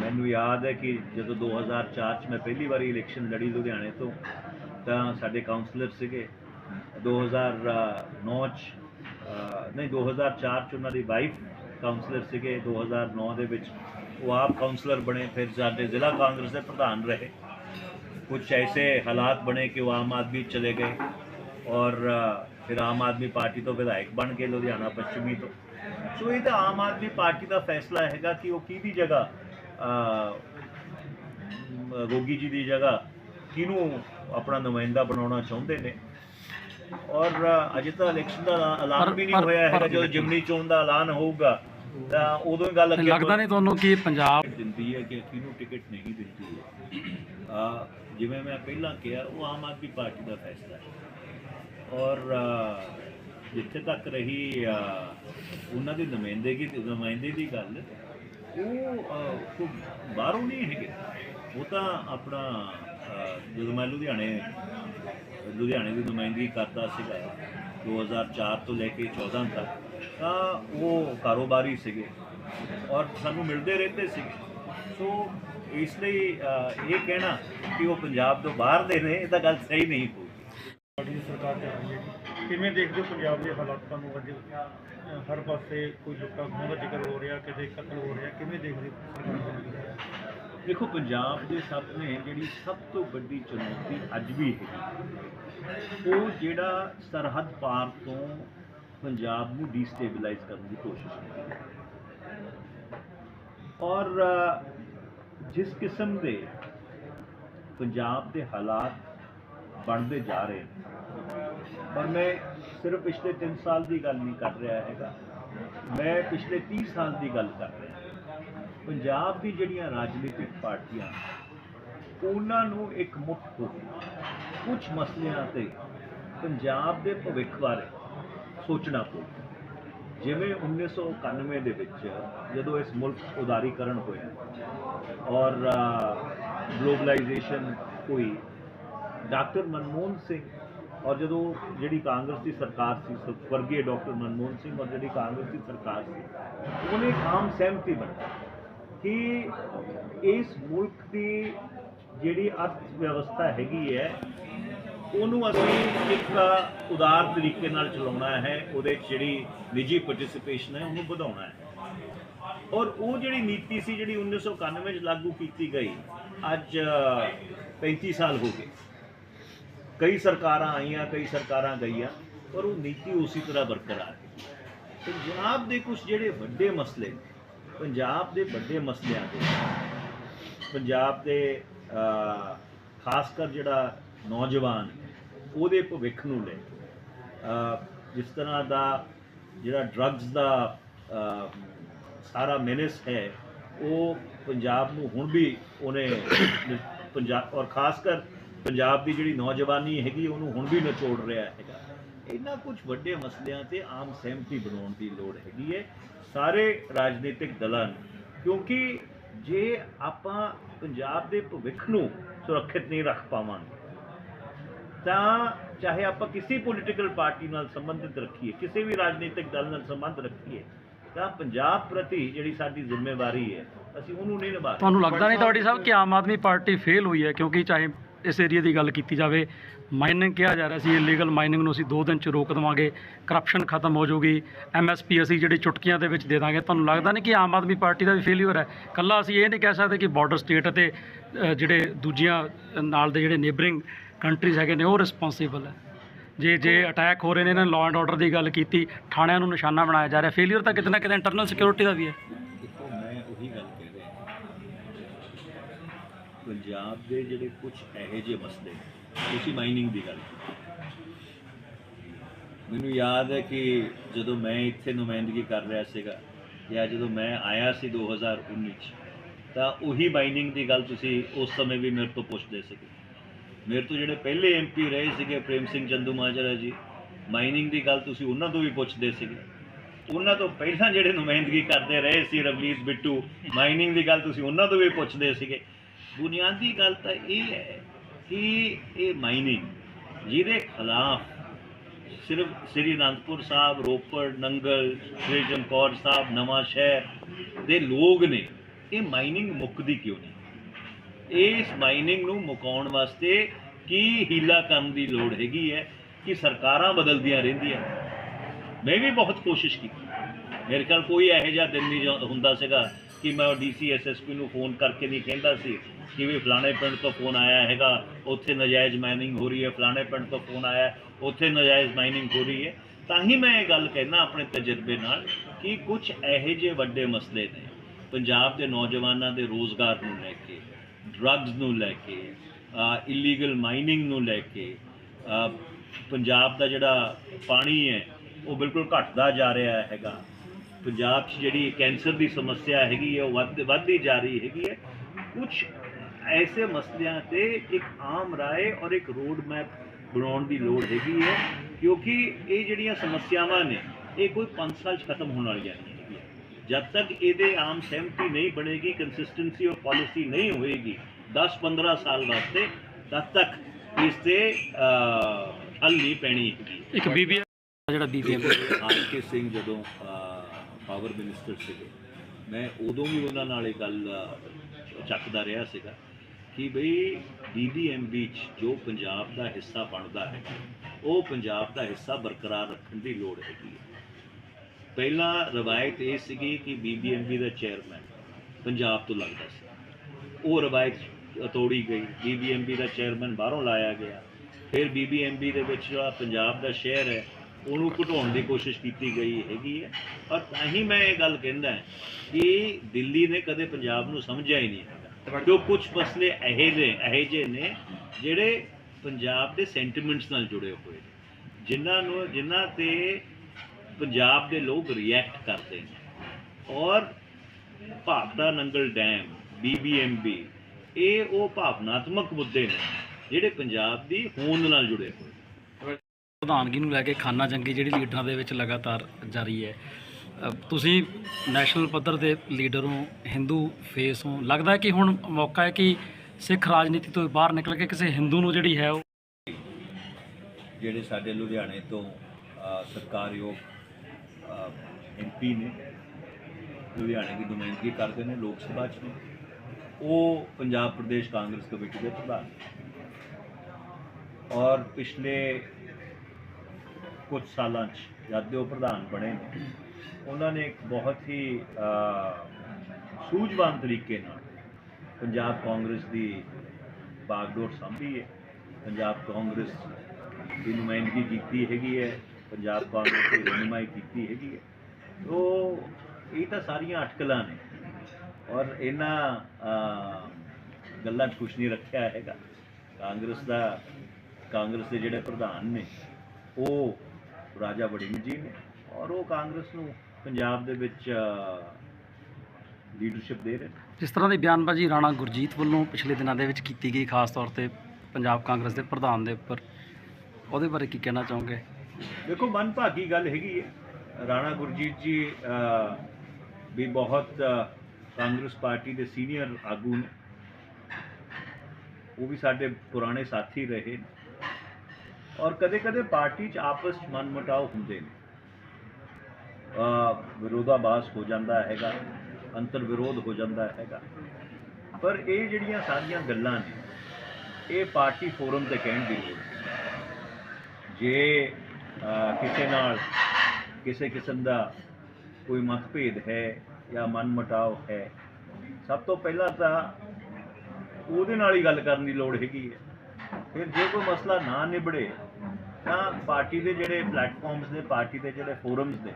Speaker 3: ਮੈਨੂੰ ਯਾਦ ਹੈ ਕਿ ਜਦੋਂ 2004 ਚ ਮੈਂ ਪਹਿਲੀ ਵਾਰੀ ਇਲੈਕਸ਼ਨ ਲੜੀ ਲੁਧਿਆਣੇ ਤੋਂ, ਤਾਂ ਸਾਡੇ ਕਾਉਂਸਲਰ ਸੀਗੇ। 2009 ਚ ਨਹੀਂ 2004 ਚ ਉਹਨਾਂ ਦੀ ਵਾਈਫ ਕਾਉਂਸਲਰ ਸੀਗੇ। 2009 ਦੇ ਵਿੱਚ ਉਹ ਆਪ ਕਾਉਂਸਲਰ ਬਣੇ, ਫਿਰ ਸਾਡੇ ਜ਼ਿਲ੍ਹਾ ਕਾਂਗਰਸ ਦੇ ਪ੍ਰਧਾਨ ਰਹੇ। ਕੁਝ ਐਸੇ ਹਾਲਾਤ ਬਣੇ ਕਿ ਉਹ ਆਮ ਆਦਮੀ ਚਲੇ ਗਏ ਔਰ ਫਿਰ ਆਮ ਆਦਮੀ ਪਾਰਟੀ ਤੋਂ ਵਿਧਾਇਕ ਬਣ ਕੇ ਲੁਧਿਆਣਾ ਪੱਛਮੀ ਤੋਂ। ਸੋ ਇਹ ਤਾਂ ਆਮ ਆਦਮੀ ਪਾਰਟੀ ਦਾ ਫੈਸਲਾ ਹੈਗਾ ਕਿ ਉਹ ਕਿਹਦੀ ਜਗ੍ਹਾ ਗੋਗੀ ਜੀ ਦੀ ਜਗ੍ਹਾ ਕਿਹਨੂੰ ਆਪਣਾ ਨੁਮਾਇੰਦਾ ਬਣਾਉਣਾ ਚਾਹੁੰਦੇ ਨੇ? ਔਰ ਅਜੇ ਤਾਂ ਇਲੈਕਸ਼ਨ ਦਾ ਐਲਾਨ ਵੀ ਨਹੀਂ ਹੋਇਆ ਹੈਗਾ ਜਦੋਂ ਜਿਮਨੀ ਚੋਣ ਦਾ ਐਲਾਨ ਹੋਊਗਾ ਤਾਂ ਉਦੋਂ ਹੀ ਗੱਲ ਅੱਗੇ
Speaker 2: ਲੱਗਦਾ ਨਹੀਂ ਤੁਹਾਨੂੰ ਕਿ ਪੰਜਾਬ
Speaker 3: ਦਿੰਦੀ ਹੈ ਕਿ ਕਿਹਨੂੰ ਟਿਕਟ ਨਹੀਂ ਦਿੰਦੀ ਹੈ। ਆ ਜਿਵੇਂ ਮੈਂ ਪਹਿਲਾਂ ਕਿਹਾ ਉਹ ਆਮ ਆਦਮੀ ਪਾਰਟੀ ਦਾ ਫੈਸਲਾ ਹੈ। ਔਰ ਜਿੱਥੇ ਤੱਕ ਰਹੀ ਉਹਨਾਂ ਦੀ ਨੁਮਾਇੰਦਗੀ ਦੀ ਨੁਮਾਇੰਦੇ ਦੀ ਗੱਲ, ਉਹ ਕੋਈ ਬਾਹਰੋਂ ਨਹੀਂ ਹੈਗੇ। ਉਹ ਤਾਂ ਆਪਣਾ ਜਦੋਂ ਮੈਂ ਲੁਧਿਆਣੇ ਲੁਧਿਆਣੇ ਦੀ ਨੁਮਾਇੰਦਗੀ ਕਰਦਾ ਸੀਗਾ 2004 ਤੋਂ ਲੈ ਕੇ 14 ਤੱਕ, ਤਾਂ ਉਹ ਕਾਰੋਬਾਰੀ ਸੀਗੇ ਔਰ ਸਾਨੂੰ ਮਿਲਦੇ ਰਹਿੰਦੇ ਸੀਗੇ। ਸੋ ਇਸ ਲਈ ਇਹ ਕਹਿਣਾ ਕਿ ਉਹ ਪੰਜਾਬ ਤੋਂ ਬਾਹਰ ਦੇ ਨੇ, ਇਹ ਤਾਂ ਗੱਲ ਸਹੀ ਨਹੀਂ ਹੋਊਗੀ।
Speaker 4: ਸਾਡੀ ਸਰਕਾਰ ਚੱਲ ਕਿਵੇਂ ਦੇਖਦੇ ਹੋ ਪੰਜਾਬ ਦੇ ਹਾਲਾਤਾਂ ਨੂੰ ਅੱਜ ਹਰ ਪਾਸੇ ਕੋਈ ਲੁੱਟਾਂ ਖੋਹਾਂ ਦਾ ਜ਼ਿਕਰ ਹੋ ਰਿਹਾ, ਕਿਤੇ ਕਤਲ ਹੋ ਰਿਹਾ, ਕਿਵੇਂ ਦੇਖਦੇ ਹੋ
Speaker 3: ਦੇਖੋ, ਪੰਜਾਬ ਦੇ ਸਾਹਮਣੇ ਜਿਹੜੀ ਸਭ ਤੋਂ ਵੱਡੀ ਚੁਣੌਤੀ ਅੱਜ ਵੀ ਹੈ। ਉਹ ਜਿਹੜਾ ਸਰਹੱਦ ਪਾਰ ਤੋਂ ਪੰਜਾਬ ਨੂੰ ਡੀਸਟੇਬਲਾਈਜ਼ ਕਰਨ ਦੀ ਕੋਸ਼ਿਸ਼ ਕੀਤੀ ਹੈ। ਔਰ ਜਿਸ ਕਿਸਮ ਦੇ ਪੰਜਾਬ ਦੇ ਹਾਲਾਤ ਬਣਦੇ ਜਾ ਰਹੇ ਨੇ ਪਰ ਮੈਂ ਸਿਰਫ ਪਿਛਲੇ 3 ਸਾਲ ਦੀ ਗੱਲ ਨਹੀਂ ਕਰ ਰਿਹਾ ਹੈਗਾ। ਮੈਂ ਪਿਛਲੇ 30 ਸਾਲ ਦੀ ਗੱਲ ਕਰ ਰਿਹਾ ਪੰਜਾਬ ਦੀ ਜਿਹੜੀਆਂ ਰਾਜਨੀਤਿਕ ਪਾਰਟੀਆਂ ਉਹਨਾਂ ਨੂੰ ਇੱਕ ਮੁੱਠ ਹੋ ਕੇ ਕੁਝ ਮਸਲਿਆਂ ਤੇ ਪੰਜਾਬ ਦੇ ਭਵਿੱਖ ਬਾਰੇ ਸੋਚਣਾ ਪਊ ਜਿਵੇਂ 1991 ਦੇ ਵਿੱਚ ਜਦੋਂ ਇਸ ਮੁਲਕ ਉਦਾਰੀਕਰਨ ਹੋਇਆ ਔਰ ਗਲੋਬਲਾਈਜੇਸ਼ਨ ਹੋਈ, ਡਾਕਟਰ ਮਨਮੋਹਨ ਸਿੰਘ ਔਰ ਜਦੋਂ ਜਿਹੜੀ ਕਾਂਗਰਸ ਦੀ ਸਰਕਾਰ ਸੀ ਸਵਰਗੀ ਡਾਕਟਰ ਮਨਮੋਹਨ ਸਿੰਘ ਔਰ ਜਿਹੜੀ ਕਾਂਗਰਸ ਦੀ ਸਰਕਾਰ ਸੀ ਉਹਨੇ ਆਮ ਸਹਿਮਤੀ ਬਣਾਈ ਕਿ ਇਸ ਮੁਲਕ ਦੀ ਜਿਹੜੀ ਅਰਥ ਵਿਵਸਥਾ ਹੈਗੀ ਹੈ ਉਹਨੂੰ ਅਸੀਂ ਇੱਕ ਉਦਾਰ ਤਰੀਕੇ ਨਾਲ ਚਲਾਉਣਾ ਹੈ ਉਹਦੇ 'ਚ ਜਿਹੜੀ ਨਿੱਜੀ ਪਾਰਟਿਸਿਪੇਸ਼ਨ ਹੈ ਉਹਨੂੰ ਵਧਾਉਣਾ ਹੈ। ਔਰ ਉਹ ਜਿਹੜੀ ਨੀਤੀ ਸੀ ਜਿਹੜੀ 1991 ਚ ਲਾਗੂ ਕੀਤੀ ਗਈ ਅੱਜ ਅ, 35 ਸਾਲ ਹੋ ਗਏ। ਕਈ ਸਰਕਾਰਾਂ ਆਈਆਂ ਕਈ ਸਰਕਾਰਾਂ ਗਈਆਂ ਪਰ ਉਹ ਨੀਤੀ ਉਸੇ ਤਰ੍ਹਾਂ ਬਰਕਰਾਰ ਹੈ। ਪੰਜਾਬ ਦੇ ਕੁਝ ਜਿਹੜੇ ਵੱਡੇ ਮਸਲੇ ਪੰਜਾਬ ਦੇ ਵੱਡੇ ਮਸਲਿਆਂ ਦੇ ਪੰਜਾਬ ਦੇ ਖਾਸ ਕਰ ਜਿਹੜਾ ਨੌਜਵਾਨ ਉਹਦੇ ਭਵਿੱਖ ਨੂੰ ਲੈ ਅ, ਜਿਸ ਤਰ੍ਹਾਂ ਦਾ ਜਿਹੜਾ ਡਰੱਗਸ ਦਾ ਸਾਰਾ ਮੈਨੇਸ ਹੈ ਉਹ ਪੰਜਾਬ ਨੂੰ ਹੁਣ ਵੀ ਉਹਨੇ ਪੰਜਾਬ ਔਰ ਖਾਸ ਕਰ ਪੰਜਾਬ ਦੀ ਜਿਹੜੀ ਨੌਜਵਾਨੀ ਹੈਗੀ ਉਹਨੂੰ ਹੁਣ ਵੀ ਨਿਚੋੜ ਰਿਹਾ ਹੈਗਾ। ਇਹਨਾਂ ਕੁਝ ਵੱਡੇ ਮਸਲਿਆਂ ਤੇ ਆਮ ਸਹਿਮਤੀ ਬਣਾਉਣ ਦੀ ਲੋੜ ਹੈਗੀ ਹੈ ਸਾਰੇ ਰਾਜਨੀਤਿਕ ਦਲਾਂ ਨੂੰ ਕਿਉਂਕਿ ਜੇ ਆਪਾਂ ਪੰਜਾਬ ਦੇ ਭਵਿੱਖ ਨੂੰ ਸੁਰੱਖਿਅਤ ਨਹੀਂ ਰੱਖ ਪਾਵਾਂਗੇ ਤਾਂ ਚਾਹੇ ਆਪਾਂ ਕਿਸੇ ਪੋਲੀਟੀਕਲ ਪਾਰਟੀ ਨਾਲ ਸੰਬੰਧਿਤ ਰੱਖੀਏ ਕਿਸੇ ਵੀ ਰਾਜਨੀਤਿਕ ਦਲ ਨਾਲ ਸੰਬੰਧ ਰੱਖੀਏ ਤਾਂ ਪੰਜਾਬ ਪ੍ਰਤੀ ਜਿਹੜੀ ਸਾਡੀ ਜ਼ਿੰਮੇਵਾਰੀ ਹੈ ਅਸੀਂ ਉਹਨੂੰ ਨਹੀਂ ਨਿਭਾ
Speaker 2: ਤੁਹਾਨੂੰ ਲੱਗਦਾ ਨਹੀਂ ਤੁਹਾਡੀ ਸਾਹਿਬ ਕਿ ਆਮ ਆਦਮੀ ਪਾਰਟੀ ਫੇਲ ਹੋਈ ਹੈ ਕਿਉਂਕਿ ਚਾਹੇ ਇਸ ਏਰੀਆ ਦੀ ਗੱਲ ਕੀਤੀ ਜਾਵੇ ਮਾਈਨਿੰਗ ਕਿਹਾ ਜਾ ਰਿਹਾ ਸੀ ਇਲੀਗਲ ਮਾਈਨਿੰਗ ਨੂੰ ਅਸੀਂ 2 ਦਿਨ ਚ ਰੋਕ ਦੇਵਾਂਗੇ ਕਰਪਸ਼ਨ ਖਤਮ ਹੋ ਜਾਊਗੀ ਐਮਐਸਪੀ ਅਸੀਂ ਜਿਹੜੀ ਚੁਟਕੀਆਂ ਦੇ ਵਿੱਚ ਦੇ ਦਾਂਗੇ, ਤੁਹਾਨੂੰ ਲੱਗਦਾ ਨਹੀਂ ਕਿ ਆਮ ਆਦਮੀ ਪਾਰਟੀ ਦਾ ਵੀ ਫੇਲਿਅਰ ਹੈ? ਕੱਲਾ ਅਸੀਂ ਇਹ ਨਹੀਂ ਕਹਿ ਸਕਦੇ ਕਿ ਬਾਰਡਰ ਸਟੇਟ ਅਤੇ ਜਿਹੜੇ ਦੂਜੀਆਂ ਨਾਲ ਦੇ ਜਿਹੜੇ ਨੇਬਰਿੰਗ ਕੰਟਰੀਜ਼ ਹੈਗੇ ਨੇ, ਉਹ ਰਿਸਪੌਂਸੀਬਲ ਹੈ। ਜੇ ਜੇ ਅਟੈਕ ਹੋ ਰਹੇ ਨੇ, ਇਹਨਾਂ ਲਾਅ ਐਂਡ ਆਰਡਰ ਦੀ ਗੱਲ ਕੀਤੀ, ਥਾਣਿਆਂ ਨੂੰ ਨਿਸ਼ਾਨਾ ਬਣਾਇਆ ਜਾ ਰਿਹਾ ਫੇਲਿਅਰ ਤਾਂ ਕਿਤੇ ਨਾ ਕਿਤੇ ਇੰਟਰਨਲ ਸਿਕਿਉਰਿਟੀ ਦਾ ਵੀ ਹੈ।
Speaker 3: ਦੇਖੋ, ਮੈਂ ਉਹੀ ਗੱਲ ਪੰਜਾਬ ਦੇ ਜਿਹੜੇ ਕੁਝ ਇਹੋ ਜਿਹੇ ਮਸਲੇ ਤੁਸੀਂ ਮਾਈਨਿੰਗ ਦੀ ਗੱਲ ਮੈਨੂੰ ਯਾਦ ਹੈ ਕਿ ਜਦੋਂ ਮੈਂ ਇੱਥੇ ਨੁਮਾਇੰਦਗੀ ਕਰ ਰਿਹਾ ਸੀਗਾ ਜਾਂ ਜਦੋਂ ਮੈਂ ਆਇਆ ਸੀ 2019 ਚ, ਤਾਂ ਉਹੀ ਮਾਈਨਿੰਗ ਦੀ ਗੱਲ ਤੁਸੀਂ ਉਸ ਸਮੇਂ ਵੀ ਮੇਰੇ ਤੋਂ ਪੁੱਛਦੇ ਸੀਗੇ। ਮੇਰੇ ਤੋਂ ਜਿਹੜੇ ਪਹਿਲੇ ਐਮਪੀ ਰਹੇ ਸੀਗੇ, ਪ੍ਰੇਮ ਸਿੰਘ ਚੰਦੂ ਮਾਜਰਾ ਜੀ ਮਾਈਨਿੰਗ ਦੀ ਗੱਲ ਤੁਸੀਂ ਉਹਨਾਂ ਤੋਂ ਵੀ ਪੁੱਛਦੇ ਸੀਗੇ। ਉਹਨਾਂ ਤੋਂ ਪਹਿਲਾਂ ਜਿਹੜੇ ਨੁਮਾਇੰਦਗੀ ਕਰਦੇ ਰਹੇ ਸੀ ਰਵਨੀਤ ਬਿੱਟੂ ਮਾਈਨਿੰਗ ਦੀ ਗੱਲ ਤੁਸੀਂ ਉਹਨਾਂ ਤੋਂ ਵੀ ਪੁੱਛਦੇ ਸੀਗੇ। ਬੁਨਿਆਦੀ ਗੱਲ ਤਾਂ ਇਹ ਹੈ ਕਿ ਇਹ ਮਾਈਨਿੰਗ ਜਿਹਦੇ ਖਿਲਾਫ ਸਿਰਫ ਸ੍ਰੀ ਅਨੰਦਪੁਰ ਸਾਹਿਬ, ਰੋਪੜ, ਨੰਗਲ, ਸ੍ਰੀ ਚਮਕੌਰ ਸਾਹਿਬ, ਨਵਾਂ ਸ਼ਹਿਰ ਦੇ ਲੋਕ ਨੇ, ਇਹ ਮਾਈਨਿੰਗ ਮੁੱਕਦੀ ਕਿਉਂ ਨਹੀਂ? ਇਸ ਮਾਈਨਿੰਗ ਨੂੰ ਮੁਕਾਉਣ ਵਾਸਤੇ ਕੀ ਹੀਲਾ ਕਰਨ ਦੀ ਲੋੜ ਹੈਗੀ ਹੈ? ਕਿ ਸਰਕਾਰਾਂ ਬਦਲਦੀਆਂ ਰਹਿੰਦੀਆਂ? ਮੈਂ ਵੀ ਬਹੁਤ ਕੋਸ਼ਿਸ਼ ਕੀਤੀ। ਮੇਰੇ ਖਿਆਲ ਕੋਈ ਇਹੋ ਜਿਹਾ ਦਿਨ ਨਹੀਂ ਜੋ ਹੁੰਦਾ ਸੀਗਾ। ਕਿ ਮੈਂ ਡੀਸੀ ਐਸਐਸਪੀ ਨੂੰ ਫੋਨ ਕਰਕੇ ਨਹੀਂ ਕਹਿੰਦਾ ਸੀ ਕਿ ਵੀ ਫਲਾਣੇ ਪਿੰਡ ਤੋਂ ਫੋਨ ਆਇਆ ਹੈਗਾ, ਉੱਥੇ ਨਜਾਇਜ਼ ਮਾਈਨਿੰਗ ਹੋ ਰਹੀ ਹੈ, ਫਲਾਣੇ ਪਿੰਡ ਤੋਂ ਫੋਨ ਆਇਆ, ਉੱਥੇ ਨਜਾਇਜ਼ ਮਾਈਨਿੰਗ ਹੋ ਰਹੀ ਹੈ। ਤਾਂ ਹੀ ਮੈਂ ਇਹ ਗੱਲ ਕਹਿਣਾ ਆਪਣੇ ਤਜਰਬੇ ਨਾਲ ਕਿ ਕੁਝ ਇਹੋ ਜਿਹੇ ਵੱਡੇ ਮਸਲੇ ਨੇ, ਪੰਜਾਬ ਦੇ ਨੌਜਵਾਨਾਂ ਦੇ ਰੋਜ਼ਗਾਰ ਨੂੰ ਲੈ ਕੇ ਡਰੱਗਸ ਨੂੰ ਲੈ ਕੇ ਇਲੀਗਲ ਮਾਈਨਿੰਗ ਨੂੰ ਲੈ ਕੇ ਪੰਜਾਬ ਦਾ ਜਿਹੜਾ ਪਾਣੀ ਹੈ, ਉਹ ਬਿਲਕੁਲ ਘਟਦਾ ਜਾ ਰਿਹਾ ਹੈਗਾ। ਪੰਜਾਬ 'ਚ ਜਿਹੜੀ ਕੈਂਸਰ ਦੀ ਸਮੱਸਿਆ ਹੈਗੀ ਹੈ ਉਹ ਵੱਧ ਵੱਧਦੀ ਜਾ ਰਹੀ ਹੈਗੀ ਹੈ। ਕੁਝ ਐਸੇ ਮਸਲਿਆਂ ਤੇ ਇੱਕ ਆਮ ਰਾਏ ਔਰ ਇੱਕ ਰੋਡ ਮੈਪ ਬਣਾਉਣ ਦੀ ਲੋੜ ਹੈਗੀ ਹੈ ਕਿਉਂਕਿ ਇਹ ਜਿਹੜੀਆਂ ਸਮੱਸਿਆਵਾਂ ਨੇ ਇਹ ਕੋਈ 5 ਸਾਲ 'ਚ ਖਤਮ ਹੋਣ ਵਾਲੀਆਂ ਨਹੀਂ ਹੈਗੀਆਂ। ਜਦ ਤੱਕ ਇਹਦੇ ਆਮ ਸਹਿਮਤੀ ਨਹੀਂ ਬਣੇਗੀ ਕੰਸਿਸਟੈਂਸੀ ਔਰ ਪਾਲਿਸੀ ਨਹੀਂ ਹੋਏਗੀ 10-15 ਸਾਲ ਵਾਸਤੇ ਤਦ ਤੱਕ ਇਸ ਤੇ ਹੱਲ ਨਹੀਂ ਪੈਣੀ ਹੈਗੀ।
Speaker 2: ਇੱਕ ਬੀਬੀਐਮ ਜਿਹੜਾ ਬੀਬੀਐਮ
Speaker 3: ਆਰ ਕੇ ਸਿੰਘ ਜਦੋਂ ਪਾਵਰ ਮਿਨਿਸਟਰ ਸੀਗੇ। ਮੈਂ ਉਦੋਂ ਵੀ ਉਹਨਾਂ ਨਾਲ ਇਹ ਗੱਲ ਚੱਕਦਾ ਰਿਹਾ ਸੀਗਾ ਕਿ ਬਈ ਬੀਬੀਐਮਬੀ ਚ ਜੋ ਪੰਜਾਬ ਦਾ ਹਿੱਸਾ ਬਣਦਾ ਹੈ, ਉਹ ਪੰਜਾਬ ਦਾ ਹਿੱਸਾ ਬਰਕਰਾਰ ਰੱਖਣ ਦੀ ਲੋੜ ਹੈਗੀ ਹੈ। ਪਹਿਲਾਂ ਰਵਾਇਤ ਇਹ ਸੀਗੀ ਕਿ ਬੀਬੀਐਮਬੀ ਦਾ ਚੇਅਰਮੈਨ ਪੰਜਾਬ ਤੋਂ ਲੱਗਦਾ ਸੀ। ਉਹ ਰਵਾਇਤ ਤੋੜੀ ਗਈ। ਬੀਬੀਐਮਬੀ ਦਾ ਚੇਅਰਮੈਨ ਬਾਹਰੋਂ ਲਾਇਆ ਗਿਆ। ਫਿਰ ਬੀਬੀਐਮਬੀ ਦੇ ਵਿੱਚ ਜਿਹੜਾ ਪੰਜਾਬ ਦਾ ਸ਼ਹਿਰ ਹੈ ਉਹਨੂੰ ਘਟਾਉਣ ਦੀ ਕੋਸ਼ਿਸ਼ ਕੀਤੀ ਗਈ ਹੈਗੀ ਹੈ। ਔਰ ਤਾਂ ਹੀ ਮੈਂ ਇਹ ਗੱਲ ਕਹਿੰਦਾ ਕਿ ਦਿੱਲੀ ਨੇ ਕਦੇ ਪੰਜਾਬ ਨੂੰ ਸਮਝਿਆ ਹੀ ਨਹੀਂ ਹੈਗਾ। ਜੋ ਕੁਝ ਮਸਲੇ ਇਹੇ ਨੇ ਇਹੇ ਜਿਹੇ ਨੇ ਜਿਹੜੇ ਪੰਜਾਬ ਦੇ ਸੈਂਟੀਮੈਂਟਸ ਨਾਲ ਜੁੜੇ ਹੋਏ ਨੇ, ਜਿਨ੍ਹਾਂ ਨੂੰ, ਜਿਨ੍ਹਾਂ ਤੇ ਪੰਜਾਬ ਦੇ ਲੋਕ ਰਿਐਕਟ ਕਰਦੇ ਨੇ। ਔਰ ਭਾਖੜਾ ਨੰਗਲ ਡੈਮ ਬੀਬੀਐਮਬੀ ਇਹ ਉਹ ਭਾਵਨਾਤਮਕ ਮੁੱਦੇ ਨੇ ਜਿਹੜੇ ਪੰਜਾਬ ਦੀ ਹੋਂਦ ਨਾਲ ਜੁੜੇ ਹੋਏ
Speaker 2: ਪ੍ਰਧਾਨਗੀ ਨੂੰ ਲੈ ਕੇ ਖਾਨਾ ਜੰਗੀ ਜਿਹੜੀ ਲੀਡਰਾਂ ਦੇ ਵਿੱਚ ਲਗਾਤਾਰ ਜਾਰੀ ਹੈ ਅ, ਤੁਸੀਂ ਨੈਸ਼ਨਲ ਪੱਧਰ ਦੇ ਲੀਡਰ ਹੋ ਹਿੰਦੂ ਫੇਸ ਹੋ ਲੱਗਦਾ ਹੈ ਕਿ ਹੁਣ ਮੌਕਾ ਹੈ ਕਿ ਸਿੱਖ ਰਾਜਨੀਤੀ ਤੋਂ ਬਾਹਰ ਨਿਕਲ ਕੇ ਕਿਸੇ ਹਿੰਦੂ ਨੂੰ ਜਿਹੜੀ ਹੈ ਉਹ
Speaker 3: ਜਿਹੜੇ ਸਾਡੇ ਲੁਧਿਆਣੇ ਤੋਂ ਅ, ਸਤਿਕਾਰਯੋਗ ਐਮਪੀ ਨੇ ਲੁਧਿਆਣੇ ਦੀ ਨੁਮਾਇੰਦਗੀ ਕਰਦੇ ਨੇ ਲੋਕ ਸਭਾ 'ਚ ਨੇ ਉਹ ਪੰਜਾਬ ਪ੍ਰਦੇਸ਼ ਕਾਂਗਰਸ ਕਮੇਟੀ ਦੇ ਪ੍ਰਧਾਨ ਨੇ। ਔਰ ਪਿਛਲੇ ਕੁਝ ਸਾਲਾਂ 'ਚ ਜਦ ਦੇ ਉਹ ਪ੍ਰਧਾਨ ਬਣੇ ਨੇ। ਉਹਨਾਂ ਨੇ ਇੱਕ ਬਹੁਤ ਹੀ ਸੂਝਵਾਨ ਤਰੀਕੇ ਨਾਲ ਪੰਜਾਬ ਕਾਂਗਰਸ ਦੀ ਬਾਗਡੋਰ ਸੰਭੀ ਹੈ। ਪੰਜਾਬ ਕਾਂਗਰਸ ਦੀ ਨੁਮਾਇੰਦਗੀ ਕੀਤੀ ਹੈਗੀ ਹੈ। ਪੰਜਾਬ ਕਾਂਗਰਸ ਦੀ ਰਹਿਨੁਮਾਈ ਕੀਤੀ ਹੈਗੀ ਹੈ। ਉਹ ਇਹ ਤਾਂ ਸਾਰੀਆਂ ਅਟਕਲਾਂ ਨੇ ਔਰ ਇਹਨਾਂ ਗੱਲਾਂ 'ਚ ਕੁਛ ਨਹੀਂ ਰੱਖਿਆ ਹੈਗਾ। ਕਾਂਗਰਸ ਦਾ, ਕਾਂਗਰਸ ਦੇ ਜਿਹੜੇ ਪ੍ਰਧਾਨ ਨੇ, ਉਹ ਰਾਜਾ ਵੜਿੰਗ ਜੀ ਨੇ ਔਰ ਉਹ ਕਾਂਗਰਸ ਨੂੰ ਪੰਜਾਬ ਦੇ ਵਿੱਚ ਲੀਡਰਸ਼ਿਪ ਦੇ ਰਹੇ
Speaker 2: ਜਿਸ ਤਰ੍ਹਾਂ ਦੀ ਬਿਆਨਬਾਜ਼ੀ ਰਾਣਾ ਗੁਰਜੀਤ ਵੱਲੋਂ ਪਿਛਲੇ ਦਿਨਾਂ ਦੇ ਵਿੱਚ ਕੀਤੀ ਗਈ ਖਾਸ ਤੌਰ ਤੇ ਪੰਜਾਬ ਕਾਂਗਰਸ ਦੇ ਪ੍ਰਧਾਨ ਦੇ ਉੱਪਰ ਉਹਦੇ ਬਾਰੇ ਕੀ ਕਹਿਣਾ ਚਾਹੋਗੇ?
Speaker 3: ਦੇਖੋ ਮਨਭਾਗੀ ਗੱਲ ਹੈਗੀ ਹੈ। ਰਾਣਾ ਗੁਰਜੀਤ ਜੀ ਵੀ ਬਹੁਤ ਕਾਂਗਰਸ ਪਾਰਟੀ ਦੇ ਸੀਨੀਅਰ ਆਗੂ ਨੇ। ਉਹ ਵੀ ਸਾਡੇ ਪੁਰਾਣੇ ਸਾਥੀ ਰਹੇ ਨੇ। ਔਰ ਕਦੇ-ਕਦੇ ਪਾਰਟੀ 'ਚ ਆਪਸ 'ਚ ਮਨਮਟਾਵ ਹੁੰਦੇ ਨੇ। ਅ, ਵਿਰੋਧਾਭਾਸ ਹੋ ਜਾਂਦਾ ਹੈਗਾ ਅੰਤਰ ਵਿਰੋਧ ਹੋ ਜਾਂਦਾ ਹੈਗਾ। ਪਰ ਇਹ ਜਿਹੜੀਆਂ ਸਾਰੀਆਂ ਗੱਲਾਂ ਨੇ ਇਹ ਪਾਰਟੀ ਫੋਰਮ ਤੇ ਕਹਿਣ ਦੀ ਲੋੜ ਜੇ ਕਿਸੇ ਨਾਲ ਕਿਸੇ ਕਿਸਮ ਦਾ ਕੋਈ ਮਤਭੇਦ ਹੈ ਜਾਂ ਮਨਮਟਾਵ ਹੈ ਸਭ ਤੋਂ ਪਹਿਲਾਂ ਤਾਂ ਉਹਦੇ ਨਾਲ ਹੀ ਗੱਲ ਕਰਨ ਦੀ ਲੋੜ ਹੈਗੀ ਹੈ। ਫਿਰ ਜੇ ਕੋਈ ਮਸਲਾ ਨਾ ਨਿਬੜੇ ਤਾਂ ਪਾਰਟੀ ਦੇ ਜਿਹੜੇ ਪਲੇਟਫਾਰਮਸ ਨੇ ਪਾਰਟੀ ਦੇ ਜਿਹੜੇ ਫੋਰਮਸ ਨੇ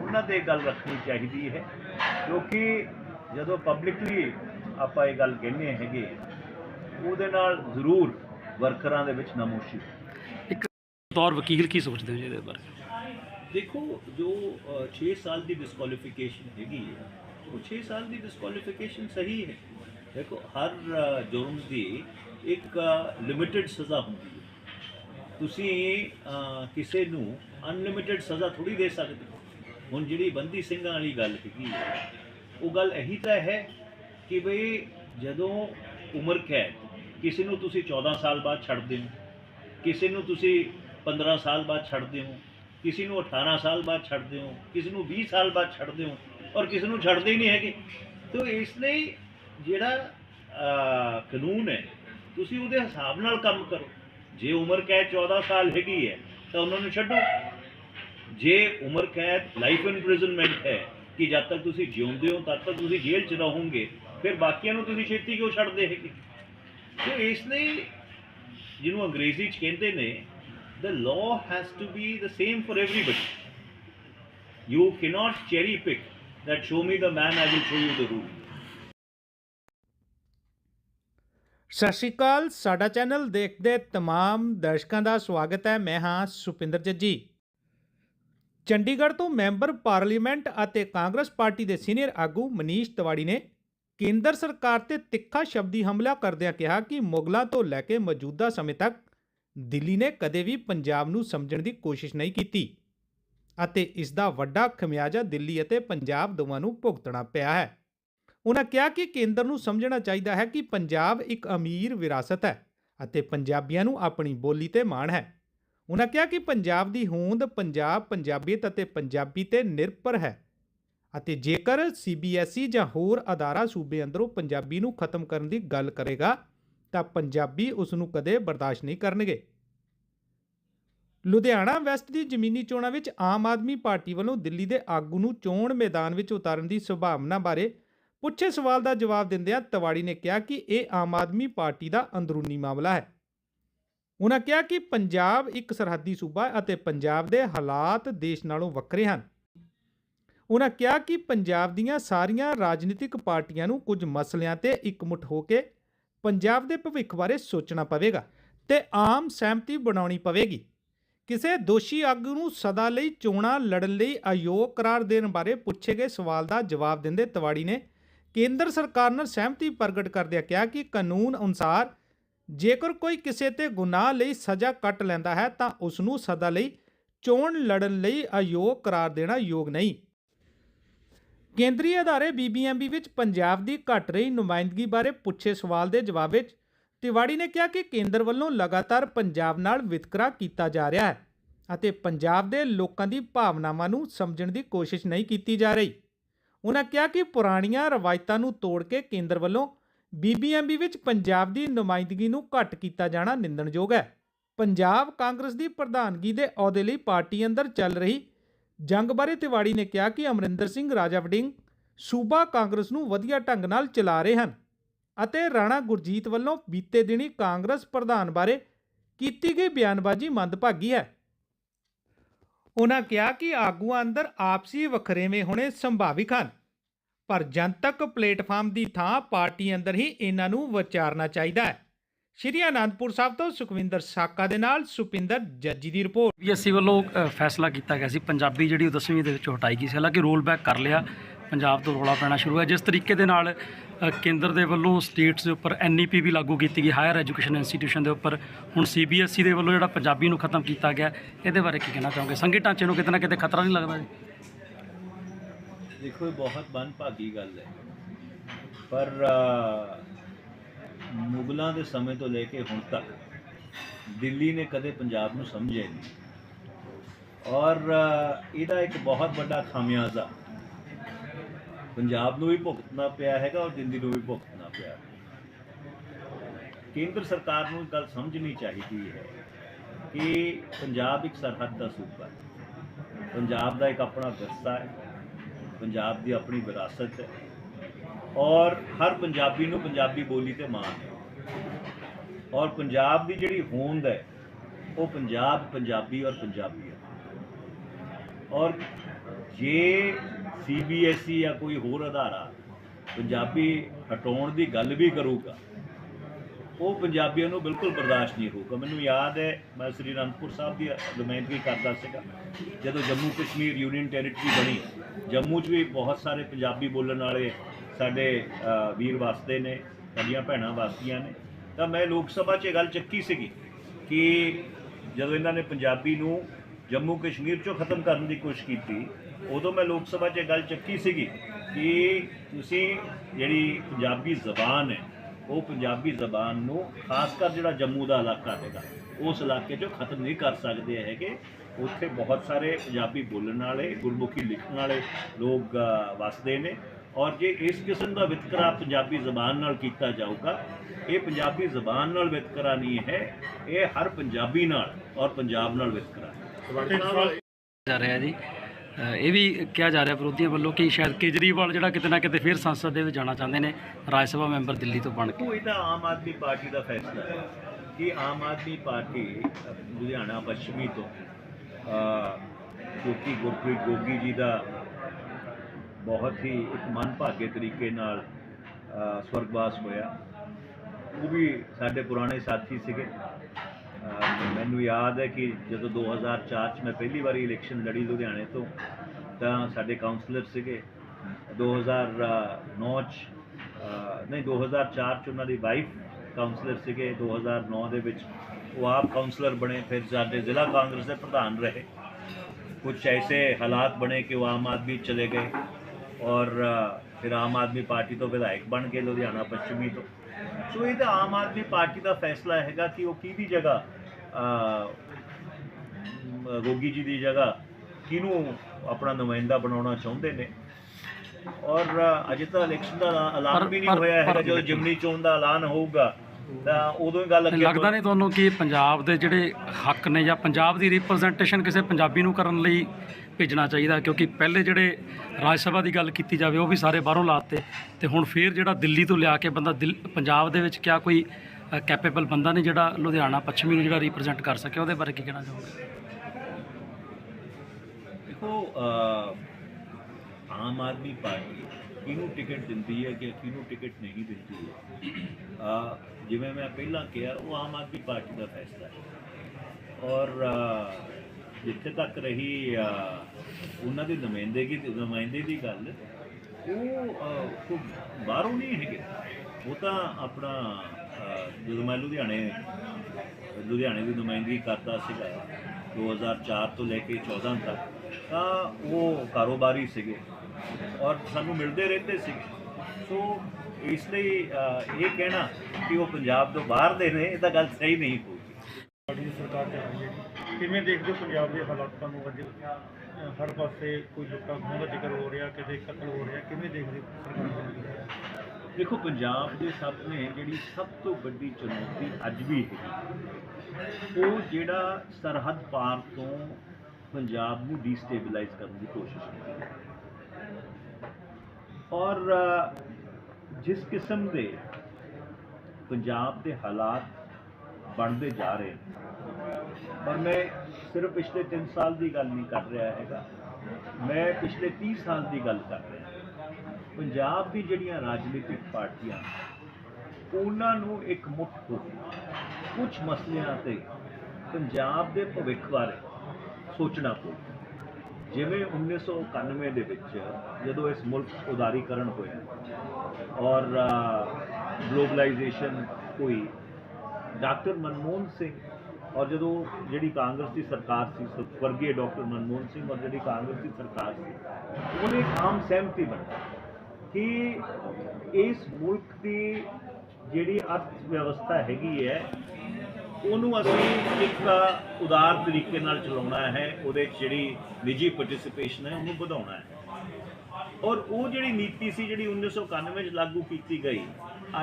Speaker 3: ਉਹਨਾਂ ਤੇ ਗੱਲ ਰੱਖਣੀ ਚਾਹੀਦੀ ਹੈ। ਕਿਉਂਕਿ ਜਦੋਂ ਪਬਲਿਕਲੀ ਆਪਾਂ ਇਹ ਗੱਲ ਕਹਿੰਦੇ ਹੈਗੇ ਉਹਦੇ ਨਾਲ ਜ਼ਰੂਰ ਵਰਕਰਾਂ ਦੇ ਵਿੱਚ ਨਮੋਸ਼ੀ
Speaker 2: ਇੱਕ ਤੌਰ ਵਕੀਲ ਕੀ ਸੋਚਦੇ ਹੋ ਜੀ ਇਹਦੇ ਬਾਰੇ?
Speaker 3: ਦੇਖੋ ਜੋ 6 ਸਾਲ ਦੀ ਡਿਸਕੁਆਲੀਫਿਕੇਸ਼ਨ ਹੈਗੀ ਹੈ ਉਹ 6 ਸਾਲ ਦੀ ਡਿਸਕੁਆਲੀਫਿਕੇਸ਼ਨ ਸਹੀ ਹੈ। ਦੇਖੋ ਹਰ ਜੁਰਮ ਦੀ ਇੱਕ ਲਿਮਿਟਿਡ ਸਜ਼ਾ ਹੁੰਦੀ ਹੈ ਤੁਸੀਂ ਕਿਸੇ ਨੂੰ ਅਨਲਿਮਿਟਿਡ ਸਜ਼ਾ ਥੋੜੀ ਦੇ ਸਕਦੇ ਹੋ। ਹੁਣ ਜਿਹੜੀ ਬੰਦੀ ਸਿੰਘਾਂ ਵਾਲੀ ਗੱਲ ਹੈਗੀ ਹੈ, ਉਹ ਗੱਲ ਇਹੀ ਤਾਂ ਹੈ ਕਿ ਬਈ ਜਦੋਂ ਉਮਰ ਕੈਦ, ਕਿਸੇ ਨੂੰ ਤੁਸੀਂ 14 ਸਾਲ ਬਾਅਦ ਛੱਡਦੇ ਹੋ, ਕਿਸੇ ਨੂੰ ਤੁਸੀਂ 15 ਸਾਲ ਬਾਅਦ ਛੱਡਦੇ ਹੋ, ਕਿਸੇ ਨੂੰ 18 ਸਾਲ ਬਾਅਦ ਛੱਡਦੇ ਹੋ, ਕਿਸੇ ਨੂੰ 20 ਸਾਲ ਬਾਅਦ ਛੱਡਦੇ ਹੋ ਔਰ ਕਿਸੇ ਨੂੰ ਛੱਡਦੇ ਹੀ ਨਹੀਂ ਹੈਗੇ ਤੋ ਇਸ ਲਈ ਜਿਹੜਾ ਕਾਨੂੰਨ ਹੈ ਤੁਸੀਂ ਉਹਦੇ ਹਿਸਾਬ ਨਾਲ ਕੰਮ ਕਰੋ। ਜੇ ਉਮਰ ਕੈਦ 14 ਸਾਲ ਹੈਗੀ ਹੈ, ਤਾਂ ਉਹਨਾਂ ਨੂੰ ਛੱਡੋ। ਜੇ ਉਮਰ ਕੈਦ ਲਾਈਫ ਇੰਪ੍ਰਿਜ਼ਨਮੈਂਟ ਹੈ, ਕਿ ਜਦ ਤੱਕ ਤੁਸੀਂ ਜਿਉਂਦੇ ਹੋ, ਤਦ ਤੱਕ ਤੁਸੀਂ ਜੇਲ੍ਹ 'ਚ ਰਹੋਗੇ, ਫਿਰ ਬਾਕੀਆਂ ਨੂੰ ਤੁਸੀਂ ਛੇਤੀ ਕਿਉਂ ਛੱਡਦੇ ਹੈਗੇ? ਸੋ ਇਸ ਲਈ ਜਿਹਨੂੰ ਅੰਗਰੇਜ਼ੀ 'ਚ ਕਹਿੰਦੇ ਨੇ, the law has to be the same for everybody. You cannot cherry pick that show me the man, i will show you the rule.
Speaker 1: ਸਤਿ ਸ਼੍ਰੀ ਅਕਾਲ, ਸਾਡਾ ਚੈਨਲ ਦੇਖਦੇ ਤਮਾਮ ਦਰਸ਼ਕਾਂ ਦਾ ਸਵਾਗਤ ਹੈ। ਮੈਂ ਹਾਂ ਸੁਪਿੰਦਰ ਜੱਜੀ। ਚੰਡੀਗੜ੍ਹ ਤੋਂ ਮੈਂਬਰ ਪਾਰਲੀਮੈਂਟ ਅਤੇ ਕਾਂਗਰਸ ਪਾਰਟੀ ਦੇ ਸੀਨੀਅਰ ਆਗੂ ਮਨੀਸ਼ ਤਿਵਾੜੀ ਨੇ ਕੇਂਦਰ ਸਰਕਾਰ ਤੇ ਤਿੱਖਾ ਸ਼ਬਦੀ ਹਮਲਾ ਕਰਦਿਆਂ ਕਿਹਾ ਕਿ ਮੁਗਲਾਂ ਤੋਂ ਲੈ ਕੇ ਮੌਜੂਦਾ ਸਮੇਂ ਤੱਕ ਦਿੱਲੀ ਨੇ ਕਦੇ ਵੀ ਪੰਜਾਬ ਨੂੰ ਸਮਝਣ ਦੀ ਕੋਸ਼ਿਸ਼ ਨਹੀਂ ਕੀਤੀ ਅਤੇ ਇਸ ਦਾ ਵੱਡਾ ਖਮਿਆਜਾ ਦਿੱਲੀ ਅਤੇ ਪੰਜਾਬ ਦੋਵਾਂ ਨੂੰ ਭੁਗਤਣਾ ਪਿਆ ਹੈ। ਉਹਨਾਂ ਕਿਹਾ ਕਿ ਕੇਂਦਰ ਨੂੰ ਸਮਝਣਾ ਚਾਹੀਦਾ ਹੈ ਕਿ ਪੰਜਾਬ ਇੱਕ ਅਮੀਰ ਵਿਰਾਸਤ ਹੈ ਅਤੇ ਪੰਜਾਬੀਆਂ ਨੂੰ ਆਪਣੀ ਬੋਲੀ ਤੇ ਮਾਣ ਹੈ। ਉਹਨਾਂ ਕਿਹਾ ਕਿ ਪੰਜਾਬ ਦੀ ਹੋਂਦ ਪੰਜਾਬ ਪੰਜਾਬੀਅਤ ਅਤੇ ਪੰਜਾਬੀ ਤੇ ਨਿਰਭਰ ਹੈ ਅਤੇ ਜੇਕਰ ਸੀਬੀਐਸਈ ਜਾਂ ਹੋਰ ਅਦਾਰਾ ਸੂਬੇ ਅੰਦਰੋਂ ਪੰਜਾਬੀ ਨੂੰ ਖਤਮ ਕਰਨ ਦੀ ਗੱਲ ਕਰੇਗਾ, ਤਾਂ ਪੰਜਾਬੀ ਉਸ ਨੂੰ ਕਦੇ ਬਰਦਾਸ਼ਤ ਨਹੀਂ ਕਰਨਗੇ। ਲੁਧਿਆਣਾ ਵੈਸਟ ਦੀ ਜ਼ਮੀਨੀ ਚੋਣਾਂ ਵਿੱਚ ਆਮ ਆਦਮੀ ਪਾਰਟੀ ਵੱਲੋਂ ਦਿੱਲੀ ਦੇ ਆਗੂ ਨੂੰ ਚੋਣ ਮੈਦਾਨ ਵਿੱਚ ਉਤਾਰਨ ਦੀ ਸੰਭਾਵਨਾ ਬਾਰੇ ਪੁੱਛੇ ਸਵਾਲ ਦਾ ਜਵਾਬ ਦਿੰਦਿਆਂ ਤਿਵਾੜੀ ਨੇ ਕਿਹਾ ਕਿ ਇਹ ਆਮ ਆਦਮੀ ਪਾਰਟੀ ਦਾ ਅੰਦਰੂਨੀ ਮਾਮਲਾ ਹੈ। ਉਹਨਾਂ ਕਿਹਾ ਕਿ ਪੰਜਾਬ ਇੱਕ ਸਰਹੱਦੀ ਸੂਬਾ ਹੈ ਅਤੇ ਪੰਜਾਬ ਦੇ ਹਾਲਾਤ ਦੇਸ਼ ਨਾਲੋਂ ਵੱਖਰੇ ਹਨ। ਉਹਨਾਂ ਕਿਹਾ ਕਿ ਪੰਜਾਬ ਦੀਆਂ ਸਾਰੀਆਂ ਰਾਜਨੀਤਿਕ ਪਾਰਟੀਆਂ ਨੂੰ ਕੁਝ ਮਸਲਿਆਂ ਤੇ ਇਕਮੁੱਠ ਹੋ ਕੇ ਪੰਜਾਬ ਦੇ ਭਵਿੱਖ ਬਾਰੇ ਸੋਚਣਾ ਪਵੇਗਾ ਤੇ ਆਮ ਸਹਿਮਤੀ ਬਣਾਉਣੀ ਪਵੇਗੀ। ਕਿਸੇ ਦੋਸ਼ੀ ਆਗੂ ਨੂੰ ਸਦਾ ਲਈ ਚੋਣਾਂ ਲੜਨ ਲਈ ਅਯੋਗ ਕਰਾਰ ਦੇਣ ਬਾਰੇ ਪੁੱਛੇ ਗਏ ਸਵਾਲ ਦਾ ਜਵਾਬ ਦਿੰਦੇ ਤਿਵਾੜੀ ਨੇ ਕੇਂਦਰ ਸਰਕਾਰ ਨਾਲ ਸਹਿਮਤੀ ਪ੍ਰਗਟ ਕਰਦਿਆਂ ਕਿਹਾ ਕਿ ਕਾਨੂੰਨ ਅਨੁਸਾਰ ਜੇਕਰ ਕੋਈ ਕਿਸੇ ਤੇ ਗੁਨਾਹ ਲਈ ਸਜ਼ਾ ਕੱਟ ਲੈਂਦਾ ਹੈ, ਤਾਂ ਉਸ ਨੂੰ ਸਦਾ ਲਈ ਚੋਣ ਲੜਨ ਲਈ ਅਯੋਗ ਕਰਾਰ ਦੇਣਾ ਯੋਗ ਨਹੀਂ। ਕੇਂਦਰੀ ਅਦਾਰੇ ਬੀਬੀਐਮਬੀ ਵਿੱਚ ਪੰਜਾਬ ਦੀ ਘਟ ਰਹੀ ਨੁਮਾਇੰਦਗੀ ਬਾਰੇ ਪੁੱਛੇ ਸਵਾਲ ਦੇ ਜਵਾਬ ਵਿੱਚ ਤਿਵਾੜੀ ਨੇ ਕਿਹਾ ਕਿ ਕੇਂਦਰ ਵੱਲੋਂ ਲਗਾਤਾਰ ਪੰਜਾਬ ਨਾਲ ਵਿਤਕਰਾ ਕੀਤਾ ਜਾ ਰਿਹਾ ਹੈ ਅਤੇ ਪੰਜਾਬ ਦੇ ਲੋਕਾਂ ਦੀ ਭਾਵਨਾਵਾਂ ਨੂੰ ਸਮਝਣ ਦੀ ਕੋਸ਼ਿਸ਼ ਨਹੀਂ ਕੀਤੀ ਜਾ ਰਹੀ। ਉਹਨਾਂ ਕਿਹਾ ਕਿ ਪੁਰਾਣੀਆਂ ਰਵਾਇਤਾਂ ਨੂੰ ਤੋੜ ਕੇ ਕੇਂਦਰ ਵੱਲੋਂ ਬੀਬੀਐਮਬੀ ਵਿੱਚ ਪੰਜਾਬ ਦੀ ਨੁਮਾਇੰਦਗੀ ਨੂੰ ਘੱਟ ਕੀਤਾ ਜਾਣਾ ਨਿੰਦਣਯੋਗ ਹੈ। ਪੰਜਾਬ ਕਾਂਗਰਸ ਦੀ ਪ੍ਰਧਾਨਗੀ ਦੇ ਅਹੁਦੇ ਲਈ ਪਾਰਟੀ ਅੰਦਰ ਚੱਲ ਰਹੀ ਜੰਗ ਬਾਰੇ ਤਿਵਾੜੀ ਨੇ ਕਿਹਾ ਕਿ ਅਮਰਿੰਦਰ ਸਿੰਘ, ਰਾਜਾ ਵਡਿੰਗ ਸੂਬਾ ਕਾਂਗਰਸ ਨੂੰ ਵਧੀਆ ਢੰਗ ਨਾਲ ਚਲਾ ਰਹੇ ਹਨ ਅਤੇ ਰਾਣਾ ਗੁਰਜੀਤ ਵੱਲੋਂ ਬੀਤੇ ਦਿਨੀ ਕਾਂਗਰਸ ਪ੍ਰਧਾਨ ਬਾਰੇ ਕੀਤੀ ਗਈ ਬਿਆਨਬਾਜ਼ੀ ਮੰਦਭਾਗੀ ਹੈ। ਉਹਨਾਂ ਕਿਹਾ ਕਿ ਆਗੂਆਂ ਅੰਦਰ ਆਪਸੀ ਵਖਰੇਵੇਂ ਹੋਣੇ ਸੰਭਾਵਿਕ ਹਨ। ਪਰ ਜਨਤਕ ਪਲੇਟਫਾਰਮ ਦੀ ਥਾਂ ਪਾਰਟੀ ਅੰਦਰ ਹੀ ਇਹਨਾਂ ਨੂੰ ਵਿਚਾਰਨਾ ਚਾਹੀਦਾ ਹੈ। ਸ਼੍ਰੀ ਅਨੰਦਪੁਰ ਸਾਹਿਬ ਤੋਂ ਸੁਖਵਿੰਦਰ ਸਾਕਾ ਦੇ ਨਾਲ ਸੁਪਿੰਦਰ ਜੱਜੀ ਦੀ ਰਿਪੋਰਟ।
Speaker 2: ਬੀਐਸਸੀ ਵੱਲੋਂ ਫੈਸਲਾ ਕੀਤਾ ਗਿਆ ਸੀ। ਪੰਜਾਬੀ ਜਿਹੜੀ ਉਹ 10ਵੀਂ ਦੇ ਵਿੱਚੋਂ ਹਟਾਈ ਗਈ ਸੀ। ਹਾਲਾਂਕਿ ਰੋਲ ਬੈਕ ਕਰ ਲਿਆ। ਪੰਜਾਬ ਤੋਂ ਰੌਲਾ ਪੈਣਾ ਸ਼ੁਰੂ ਹੋਇਆ। ਜਿਸ ਤਰੀਕੇ ਦੇ ਨਾਲ ਕੇਂਦਰ ਦੇ ਵੱਲੋਂ ਸਟੇਟਸ ਦੇ ਉੱਪਰ ਐਨਈਪੀ ਵੀ ਲਾਗੂ ਕੀਤੀ ਗਈ, ਹਾਇਰ ਐਜੂਕੇਸ਼ਨ ਇੰਸਟੀਟਿਊਸ਼ਨ ਦੇ ਉੱਪਰ। ਹੁਣ ਸੀਬੀਐਸਈ ਦੇ ਵੱਲੋਂ ਜਿਹੜਾ ਪੰਜਾਬੀ ਨੂੰ ਖਤਮ ਕੀਤਾ ਗਿਆ, ਇਹਦੇ ਬਾਰੇ ਕੀ ਕਹਿਣਾ ਚਾਹੋਗੇ? ਸੰਘੀ ਢਾਂਚੇ ਨੂੰ ਕਿਤੇ ਨਾ ਕਿਤੇ ਖਤਰਾ ਨਹੀਂ ਲੱਗਦਾ ਜੀ?
Speaker 3: ਦੇਖੋ, ਇਹ ਬਹੁਤ ਮਨਭਾਗੀ ਗੱਲ ਹੈ। ਪਰ ਮੁਗਲਾਂ ਦੇ ਸਮੇਂ ਤੋਂ ਲੈ ਕੇ ਹੁਣ ਤੱਕ ਦਿੱਲੀ ਨੇ ਕਦੇ ਪੰਜਾਬ ਨੂੰ ਸਮਝਿਆ ਨਹੀਂ। ਔਰ ਇਹਦਾ ਇੱਕ ਬਹੁਤ ਵੱਡਾ ਖਾਮਿਆਜ਼ਾ ਪੰਜਾਬ ਨੂੰ ਵੀ ਭੁਗਤਣਾ ਪਿਆ ਹੈਗਾ ਔਰ ਦਿੱਲੀ ਨੂੰ ਵੀ ਭੁਗਤਣਾ ਪਿਆ ਕੇਂਦਰ ਸਰਕਾਰ ਨੂੰ ਗੱਲ ਸਮਝਣੀ ਚਾਹੀਦੀ ਹੈ ਕਿ ਪੰਜਾਬ ਇੱਕ ਸਰਹੱਦ ਦਾ ਸੂਬਾ ਹੈ। ਪੰਜਾਬ ਦਾ ਇੱਕ ਆਪਣਾ ਵਿਰਸਾ ਹੈ, ਪੰਜਾਬ ਦੀ ਆਪਣੀ ਵਿਰਾਸਤ ਹੈ ਔਰ ਹਰ ਪੰਜਾਬੀ ਨੂੰ ਪੰਜਾਬੀ ਬੋਲੀ ਤੇ ਮਾਣ ਹੈ। ਔਰ ਪੰਜਾਬ ਦੀ ਜਿਹੜੀ ਹੋਂਦ ਹੈ, ਉਹ ਪੰਜਾਬ ਪੰਜਾਬੀ ਔਰ ਪੰਜਾਬੀ ਹੈ। ਔਰ ਜੇ ਸੀਬੀਐਸਈ ਜਾਂ ਕੋਈ ਹੋਰ ਅਦਾਰਾ ਪੰਜਾਬੀ ਹਟਾਉਣ ਦੀ ਗੱਲ ਵੀ ਕਰੂਗਾ, ਉਹ ਪੰਜਾਬੀਆਂ ਨੂੰ ਬਿਲਕੁਲ ਬਰਦਾਸ਼ਤ ਨਹੀਂ ਹੋਊਗਾ। ਮੈਨੂੰ ਯਾਦ ਹੈ, ਮੈਂ ਸ੍ਰੀ ਅਨੰਦਪੁਰ ਸਾਹਿਬ ਦੀ ਨੁਮਾਇੰਦਗੀ ਕਰਦਾ ਸੀਗਾ, ਜਦੋਂ ਜੰਮੂ ਕਸ਼ਮੀਰ ਯੂਨੀਅਨ ਟੈਰੀਟਰੀ ਬਣੀ। ਜੰਮੂ 'ਚ ਵੀ ਬਹੁਤ ਸਾਰੇ ਪੰਜਾਬੀ ਬੋਲਣ ਵਾਲੇ ਸਾਡੇ ਵੀਰ ਵਸਦੇ ਨੇ, ਸਾਡੀਆਂ ਭੈਣਾਂ ਵਸਦੀਆਂ ਨੇ। ਤਾਂ ਮੈਂ ਲੋਕ ਸਭਾ 'ਚ ਇਹ ਗੱਲ ਚੱਕੀ ਸੀਗੀ ਕਿ ਜਦੋਂ ਇਹਨਾਂ ਨੇ ਪੰਜਾਬੀ ਨੂੰ ਜੰਮੂ ਕਸ਼ਮੀਰ 'ਚੋਂ ਖਤਮ ਕਰਨ ਦੀ ਕੋਸ਼ਿਸ਼ ਕੀਤੀ ਉਦੋਂ ਮੈਂ ਲੋਕ ਸਭਾ 'ਚ ਇਹ ਗੱਲ ਚੱਕੀ ਸੀਗੀ ਕਿ ਤੁਸੀਂ ਜਿਹੜੀ ਪੰਜਾਬੀ ਜ਼ਬਾਨ ਹੈ ਉਹ ਪੰਜਾਬੀ ਜ਼ਬਾਨ ਨੂੰ ਖਾਸ ਕਰ ਜਿਹੜਾ ਜੰਮੂ ਦਾ ਇਲਾਕਾ ਹੈਗਾ ਉਸ ਇਲਾਕੇ 'ਚੋਂ ਖਤਮ ਨਹੀਂ ਕਰ ਸਕਦੇ ਹੈਗੇ। ਉੱਥੇ ਬਹੁਤ ਸਾਰੇ ਪੰਜਾਬੀ ਬੋਲਣ ਵਾਲੇ ਗੁਰਮੁਖੀ ਲਿਖਣ ਵਾਲੇ ਲੋਕ ਵਸਦੇ ਨੇ। ਔਰ ਜੇ ਇਸ ਕਿਸਮ ਦਾ ਵਿਤਕਰਾ ਪੰਜਾਬੀ ਜ਼ਬਾਨ ਨਾਲ ਕੀਤਾ ਜਾਊਗਾ ਇਹ ਪੰਜਾਬੀ ਜ਼ਬਾਨ ਨਾਲ ਵਿਤਕਰਾ ਨਹੀਂ ਹੈ ਇਹ ਹਰ ਪੰਜਾਬੀ ਨਾਲ ਔਰ ਪੰਜਾਬ ਨਾਲ ਵਿਤਕਰਾ ਹੈ।
Speaker 2: ਜਾ ਰਿਹਾ ਜੀ। ਇਹ ਵੀ ਕਿਹਾ ਜਾ ਰਿਹਾ ਵਿਰੋਧੀਆਂ ਵੱਲੋਂ ਕਿ ਸ਼ਾਇਦ ਕੇਜਰੀਵਾਲ ਜਿਹੜਾ ਕਿਤੇ ਨਾ ਕਿਤੇ ਫਿਰ ਸੰਸਦ ਦੇ ਵਿੱਚ ਜਾਣਾ ਚਾਹੁੰਦੇ ਨੇ ਰਾਜ ਸਭਾ ਮੈਂਬਰ ਦਿੱਲੀ ਤੋਂ ਬਣ ਕੇ।
Speaker 3: ਉਹ ਇਹਦਾ ਆਮ ਆਦਮੀ ਪਾਰਟੀ ਦਾ ਫੈਸਲਾ ਹੈ ਕਿ ਆਮ ਆਦਮੀ ਪਾਰਟੀ ਲੁਧਿਆਣਾ ਪੱਛਮੀ ਤੋਂ ਅ, ਕਿਉਂਕਿ ਗੁਰਪ੍ਰੀਤ ਗੋਗੀ ਜੀ ਦਾ ਬਹੁਤ ਹੀ ਇੱਕ ਮਨਭਾਗੇ ਤਰੀਕੇ ਨਾਲ ਸਵਰਗਵਾਸ ਹੋਇਆ। ਉਹ ਵੀ ਸਾਡੇ ਪੁਰਾਣੇ ਸਾਥੀ ਸੀਗੇ। ਮੈਨੂੰ ਯਾਦ ਹੈ ਕਿ ਜਦੋਂ 2004 ਚ ਮੈਂ ਪਹਿਲੀ ਵਾਰੀ ਇਲੈਕਸ਼ਨ ਲੜੀ ਲੁਧਿਆਣੇ ਤੋਂ ਤਾਂ ਸਾਡੇ ਕਾਉਂਸਲਰ ਸੀਗੇ। 2009 ਚ ਅ, ਨਹੀਂ 2004 ਚ ਉਹਨਾਂ ਦੀ ਵਾਈਫ ਕਾਉਂਸਲਰ ਸੀਗੇ। 2009 ਦੇ ਵਿੱਚ ਉਹ ਆਪ ਕਾਉਂਸਲਰ ਬਣੇ ਫਿਰ ਸਾਡੇ ਜ਼ਿਲ੍ਹਾ ਕਾਂਗਰਸ ਦੇ ਪ੍ਰਧਾਨ ਰਹੇ। ਕੁਝ ਐਸੇ ਹਾਲਾਤ ਬਣੇ ਕਿ ਉਹ ਆਮ ਆਦਮੀ ਚਲੇ ਗਏ ਔਰ ਫਿਰ ਆਮ ਆਦਮੀ ਪਾਰਟੀ ਤੋਂ ਵਿਧਾਇਕ ਬਣ ਕੇ ਲੁਧਿਆਣਾ ਪੱਛਮੀ ਤੋਂ। ਸੋ ਇਹ ਤਾਂ ਆਮ ਆਦਮੀ ਪਾਰਟੀ ਦਾ ਫੈਸਲਾ ਹੈਗਾ ਕਿ ਉਹ ਕਿਹਦੀ ਜਗ੍ਹਾ ਗੋਗੀ ਜੀ ਦੀ ਜਗ੍ਹਾ ਕਿਹਨੂੰ ਆਪਣਾ ਨੁਮਾਇੰਦਾ ਬਣਾਉਣਾ ਚਾਹੁੰਦੇ ਨੇ? ਔਰ ਅਜੇ ਤਾਂ ਇਲੈਕਸ਼ਨ ਦਾ ਐਲਾ- ਐਲਾਨ ਵੀ ਨਹੀਂ ਹੋਇਆ ਹੈਗਾ ਜਦੋਂ ਜਿਮਨੀ ਚੋਣ ਦਾ ਐਲਾਨ ਹੋਊਗਾ ਤਾਂ ਉਦੋਂ ਹੀ ਗੱਲ ਅੱਗੇ
Speaker 2: ਲੱਗਦਾ ਨਹੀਂ ਤੁਹਾਨੂੰ ਕਿ ਪੰਜਾਬ ਦੇ ਜਿਹੜੇ ਹੱਕ ਨੇ ਜਾਂ ਪੰਜਾਬ ਦੀ ਰਿਪਰੈਜ਼ੈਂਟੇਸ਼ਨ ਕਿਸੇ ਪੰਜਾਬੀ ਨੂੰ ਕਰਨ ਲਈ ਭੇਜਣਾ ਚਾਹੀਦਾ ਕਿਉਂਕਿ ਪਹਿਲੇ ਜਿਹੜੇ ਰਾਜ ਸਭਾ ਦੀ ਗੱਲ ਕੀਤੀ ਜਾਵੇ, ਉਹ ਵੀ ਸਾਰੇ ਬਾਹਰੋਂ ਲਾਤੇ। ਤੇ ਹੁਣ ਫੇਰ ਜਿਹੜਾ ਦਿੱਲੀ ਤੋਂ ਲਿਆ ਕੇ ਬੰਦਾ ਪੰਜਾਬ ਦੇ ਵਿੱਚ ਕਿਆ ਕੋਈ ਕੈਪੇਬਲ ਬੰਦਾ ਨਹੀਂ ਜਿਹੜਾ ਲੁਧਿਆਣਾ, ਪੱਛਮੀ ਨੂੰ ਜਿਹੜਾ ਰਿਪਰੈਜ਼ੈਂਟ ਕਰ ਸਕੇ, ਉਹਦੇ ਬਾਰੇ ਕੀ ਕਹਿਣਾ ਚਾਹੋਗੇ?
Speaker 3: ਦੇਖੋ ਆਮ ਆਦਮੀ ਪਾਰਟੀ ਕਿਹਨੂੰ ਟਿਕਟ ਦਿੰਦੀ ਹੈ ਕਿ ਕਿਹਨੂੰ ਟਿਕਟ ਨਹੀਂ ਦਿੰਦੀ ਹੈ? ਜਿਵੇਂ ਮੈਂ ਪਹਿਲਾਂ ਕਿਹਾ, ਉਹ ਆਮ ਆਦਮੀ ਪਾਰਟੀ ਦਾ ਫੈਸਲਾ ਹੈ। ਔਰ ਜਿੱਥੇ ਤੱਕ ਰਹੀ ਉਹਨਾਂ ਦੀ ਨੁਮਾਇੰਦਗੀ ਨੁਮਾਇੰਦੇ ਦੀ ਗੱਲ, ਉਹ ਕੋਈ ਬਾਹਰੋਂ ਨਹੀਂ ਹੈਗੇ। ਉਹ ਤਾਂ ਆਪਣਾ ਜਦੋਂ ਮੈਂ ਲੁਧਿਆਣੇ ਲੁਧਿਆਣੇ ਦੀ ਨੁਮਾਇੰਦਗੀ ਕਰਦਾ ਸੀਗਾ 2004 ਤੋਂ ਲੈ ਕੇ 14 ਤੱਕ, ਤਾਂ ਉਹ ਕਾਰੋਬਾਰੀ ਸੀਗੇ ਔਰ ਸਾਨੂੰ ਮਿਲਦੇ ਰਹਿੰਦੇ ਸੀ। ਸੋ, ਇਸ ਲਈ ਇਹ ਕਹਿਣਾ ਕਿ ਉਹ ਪੰਜਾਬ ਤੋਂ ਬਾਹਰ ਦੇ ਨੇ, ਇਹ ਤਾਂ ਗੱਲ ਸਹੀ ਨਹੀਂ ਹੋਊਗੀ।
Speaker 4: ਸਾਡੀ ਸਰਕਾਰ ਚੱਲ ਰਹੀ ਹੈ ਕਿਵੇਂ ਦੇਖਦੇ ਹੋ ਪੰਜਾਬ ਦੇ ਹਾਲਾਤਾਂ ਨੂੰ? ਅੱਜ ਹਰ ਪਾਸੇ ਕੋਈ ਲੁੱਟਾਂ ਖੋਹਾਂ ਦਾ ਜ਼ਿਕਰ ਹੋ ਰਿਹਾ, ਕਿਤੇ ਕਤਲ ਹੋ ਰਿਹਾ, ਕਿਵੇਂ ਦੇਖਦੇ ਹੋ
Speaker 3: ਦੇਖੋ, ਪੰਜਾਬ ਦੇ ਸਾਹਮਣੇ ਜਿਹੜੀ ਸਭ ਤੋਂ ਵੱਡੀ ਚੁਣੌਤੀ ਅੱਜ ਵੀ ਹੈ। ਉਹ ਜਿਹੜਾ ਸਰਹੱਦ ਪਾਰ ਤੋਂ ਪੰਜਾਬ ਨੂੰ ਡੀਸਟੇਬਲਾਈਜ਼ ਕਰਨ ਦੀ ਕੋਸ਼ਿਸ਼ ਕੀਤੀ ਹੈ। ਔਰ ਜਿਸ ਕਿਸਮ ਦੇ ਪੰਜਾਬ ਦੇ ਹਾਲਾਤ ਬਣਦੇ ਜਾ ਰਹੇ ਨੇ ਪਰ ਮੈਂ ਸਿਰਫ ਪਿਛਲੇ 3 ਸਾਲ ਦੀ ਗੱਲ ਨਹੀਂ ਕਰ ਰਿਹਾ ਹੈਗਾ। ਮੈਂ ਪਿਛਲੇ 30 ਸਾਲ ਦੀ ਗੱਲ ਕਰ ਰਿਹਾ ਪੰਜਾਬ ਦੀ ਜਿਹੜੀਆਂ ਰਾਜਨੀਤਿਕ ਪਾਰਟੀਆਂ ਉਹਨਾਂ ਨੂੰ ਇੱਕ ਮੁੱਠ ਹੋ ਕੁਝ ਮਸਲਿਆਂ ਤੇ ਪੰਜਾਬ ਦੇ ਭਵਿੱਖ ਬਾਰੇ ਸੋਚਣਾ ਪਊ। ਜਿਵੇਂ 1991 ਦੇ ਵਿੱਚ ਜਦੋਂ ਇਸ ਮੁਲਕ ਉਦਾਰੀਕਰਨ ਹੋਇਆ ਔਰ ਗਲੋਬਲਾਈਜੇਸ਼ਨ ਹੋਈ, ਡਾਕਟਰ ਮਨਮੋਹਨ ਸਿੰਘ ਔਰ ਜਦੋਂ ਜਿਹੜੀ ਕਾਂਗਰਸ ਦੀ ਸਰਕਾਰ ਸੀ ਸਵਰਗੀ ਡਾਕਟਰ ਮਨਮੋਹਨ ਸਿੰਘ ਔਰ ਜਿਹੜੀ ਕਾਂਗਰਸ ਦੀ ਸਰਕਾਰ ਸੀ ਉਹਨੇ ਇੱਕ ਆਮ ਸਹਿਮਤੀ ਬਣੀ ਕਿ ਇਸ ਮੁਲਕ ਦੀ ਜਿਹੜੀ ਅਰਥ ਵਿਵਸਥਾ ਹੈਗੀ ਹੈ ਉਹਨੂੰ ਅਸੀਂ ਇੱਕ ਉਦਾਰ ਤਰੀਕੇ ਨਾਲ ਚਲਾਉਣਾ ਹੈ ਉਹਦੇ 'ਚ ਜਿਹੜੀ ਨਿੱਜੀ ਪਾਰਟਿਸਿਪੇਸ਼ਨ ਹੈ ਉਹਨੂੰ ਵਧਾਉਣਾ ਹੈ। ਔਰ ਉਹ ਜਿਹੜੀ ਨੀਤੀ ਸੀ ਜਿਹੜੀ 1991 ਚ ਲਾਗੂ ਕੀਤੀ ਗਈ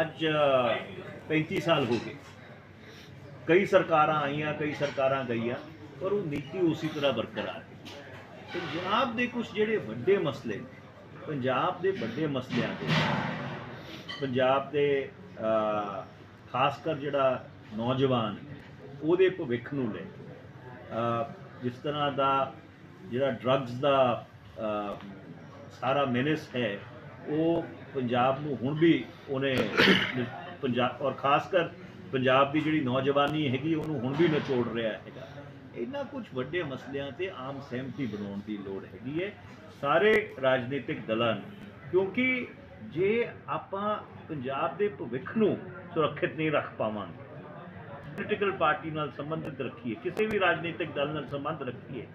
Speaker 3: ਅੱਜ ਅ, 35 ਸਾਲ ਹੋ ਗਏ। ਕਈ ਸਰਕਾਰਾਂ ਆਈਆਂ, ਕਈ ਸਰਕਾਰਾਂ ਗਈਆਂ, ਪਰ ਉਹ ਨੀਤੀ ਉਸੇ ਤਰ੍ਹਾਂ ਬਰਕਰਾਰ ਪੰਜਾਬ ਦੇ ਕੁਝ ਜਿਹੜੇ ਵੱਡੇ ਮਸਲੇ ਪੰਜਾਬ ਦੇ ਵੱਡੇ ਮਸਲਿਆਂ ਦੇ ਪੰਜਾਬ ਦੇ ਖਾਸ ਕਰ ਜਿਹੜਾ ਨੌਜਵਾਨ ਉਹਦੇ ਭਵਿੱਖ ਨੂੰ ਲੈ ਕੇ ਜਿਸ ਤਰ੍ਹਾਂ ਦਾ ਜਿਹੜਾ ਡਰੱਗਸ ਦਾ ਸਾਰਾ ਮੈਨੇਸ ਹੈ, ਉਹ ਪੰਜਾਬ ਨੂੰ ਹੁਣ ਵੀ ਉਹਨੇ, ਪੰਜਾਬ ਔਰ ਖਾਸ ਕਰ ਪੰਜਾਬ ਦੀ ਜਿਹੜੀ ਨੌਜਵਾਨੀ ਹੈਗੀ ਉਹਨੂੰ ਹੁਣ ਵੀ ਨਿਚੋੜ ਰਿਹਾ ਹੈਗਾ। ਇਹਨਾਂ ਕੁਝ ਵੱਡੇ ਮਸਲਿਆਂ ਤੇ ਆਮ ਸਹਿਮਤੀ ਬਣਾਉਣ ਦੀ ਲੋੜ ਹੈਗੀ ਹੈ। ਸਾਰੇ ਰਾਜਨੀਤਿਕ ਦਲਾਂ ਨੂੰ ਕਿਉਂਕਿ ਜੇ ਆਪਾਂ ਪੰਜਾਬ ਦੇ ਭਵਿੱਖ ਨੂੰ ਸੁਰੱਖਿਅਤ ਨਹੀਂ ਰੱਖ ਪਾਵਾਂਗੇ ਪੋਲੀਟੀਕਲ ਪਾਰਟੀ ਨਾਲ ਸੰਬੰਧਿਤ ਰੱਖੀਏ ਕਿਸੇ ਵੀ ਰਾਜਨੀਤਿਕ ਦਲ ਨਾਲ ਸੰਬੰਧ ਰੱਖੀਏ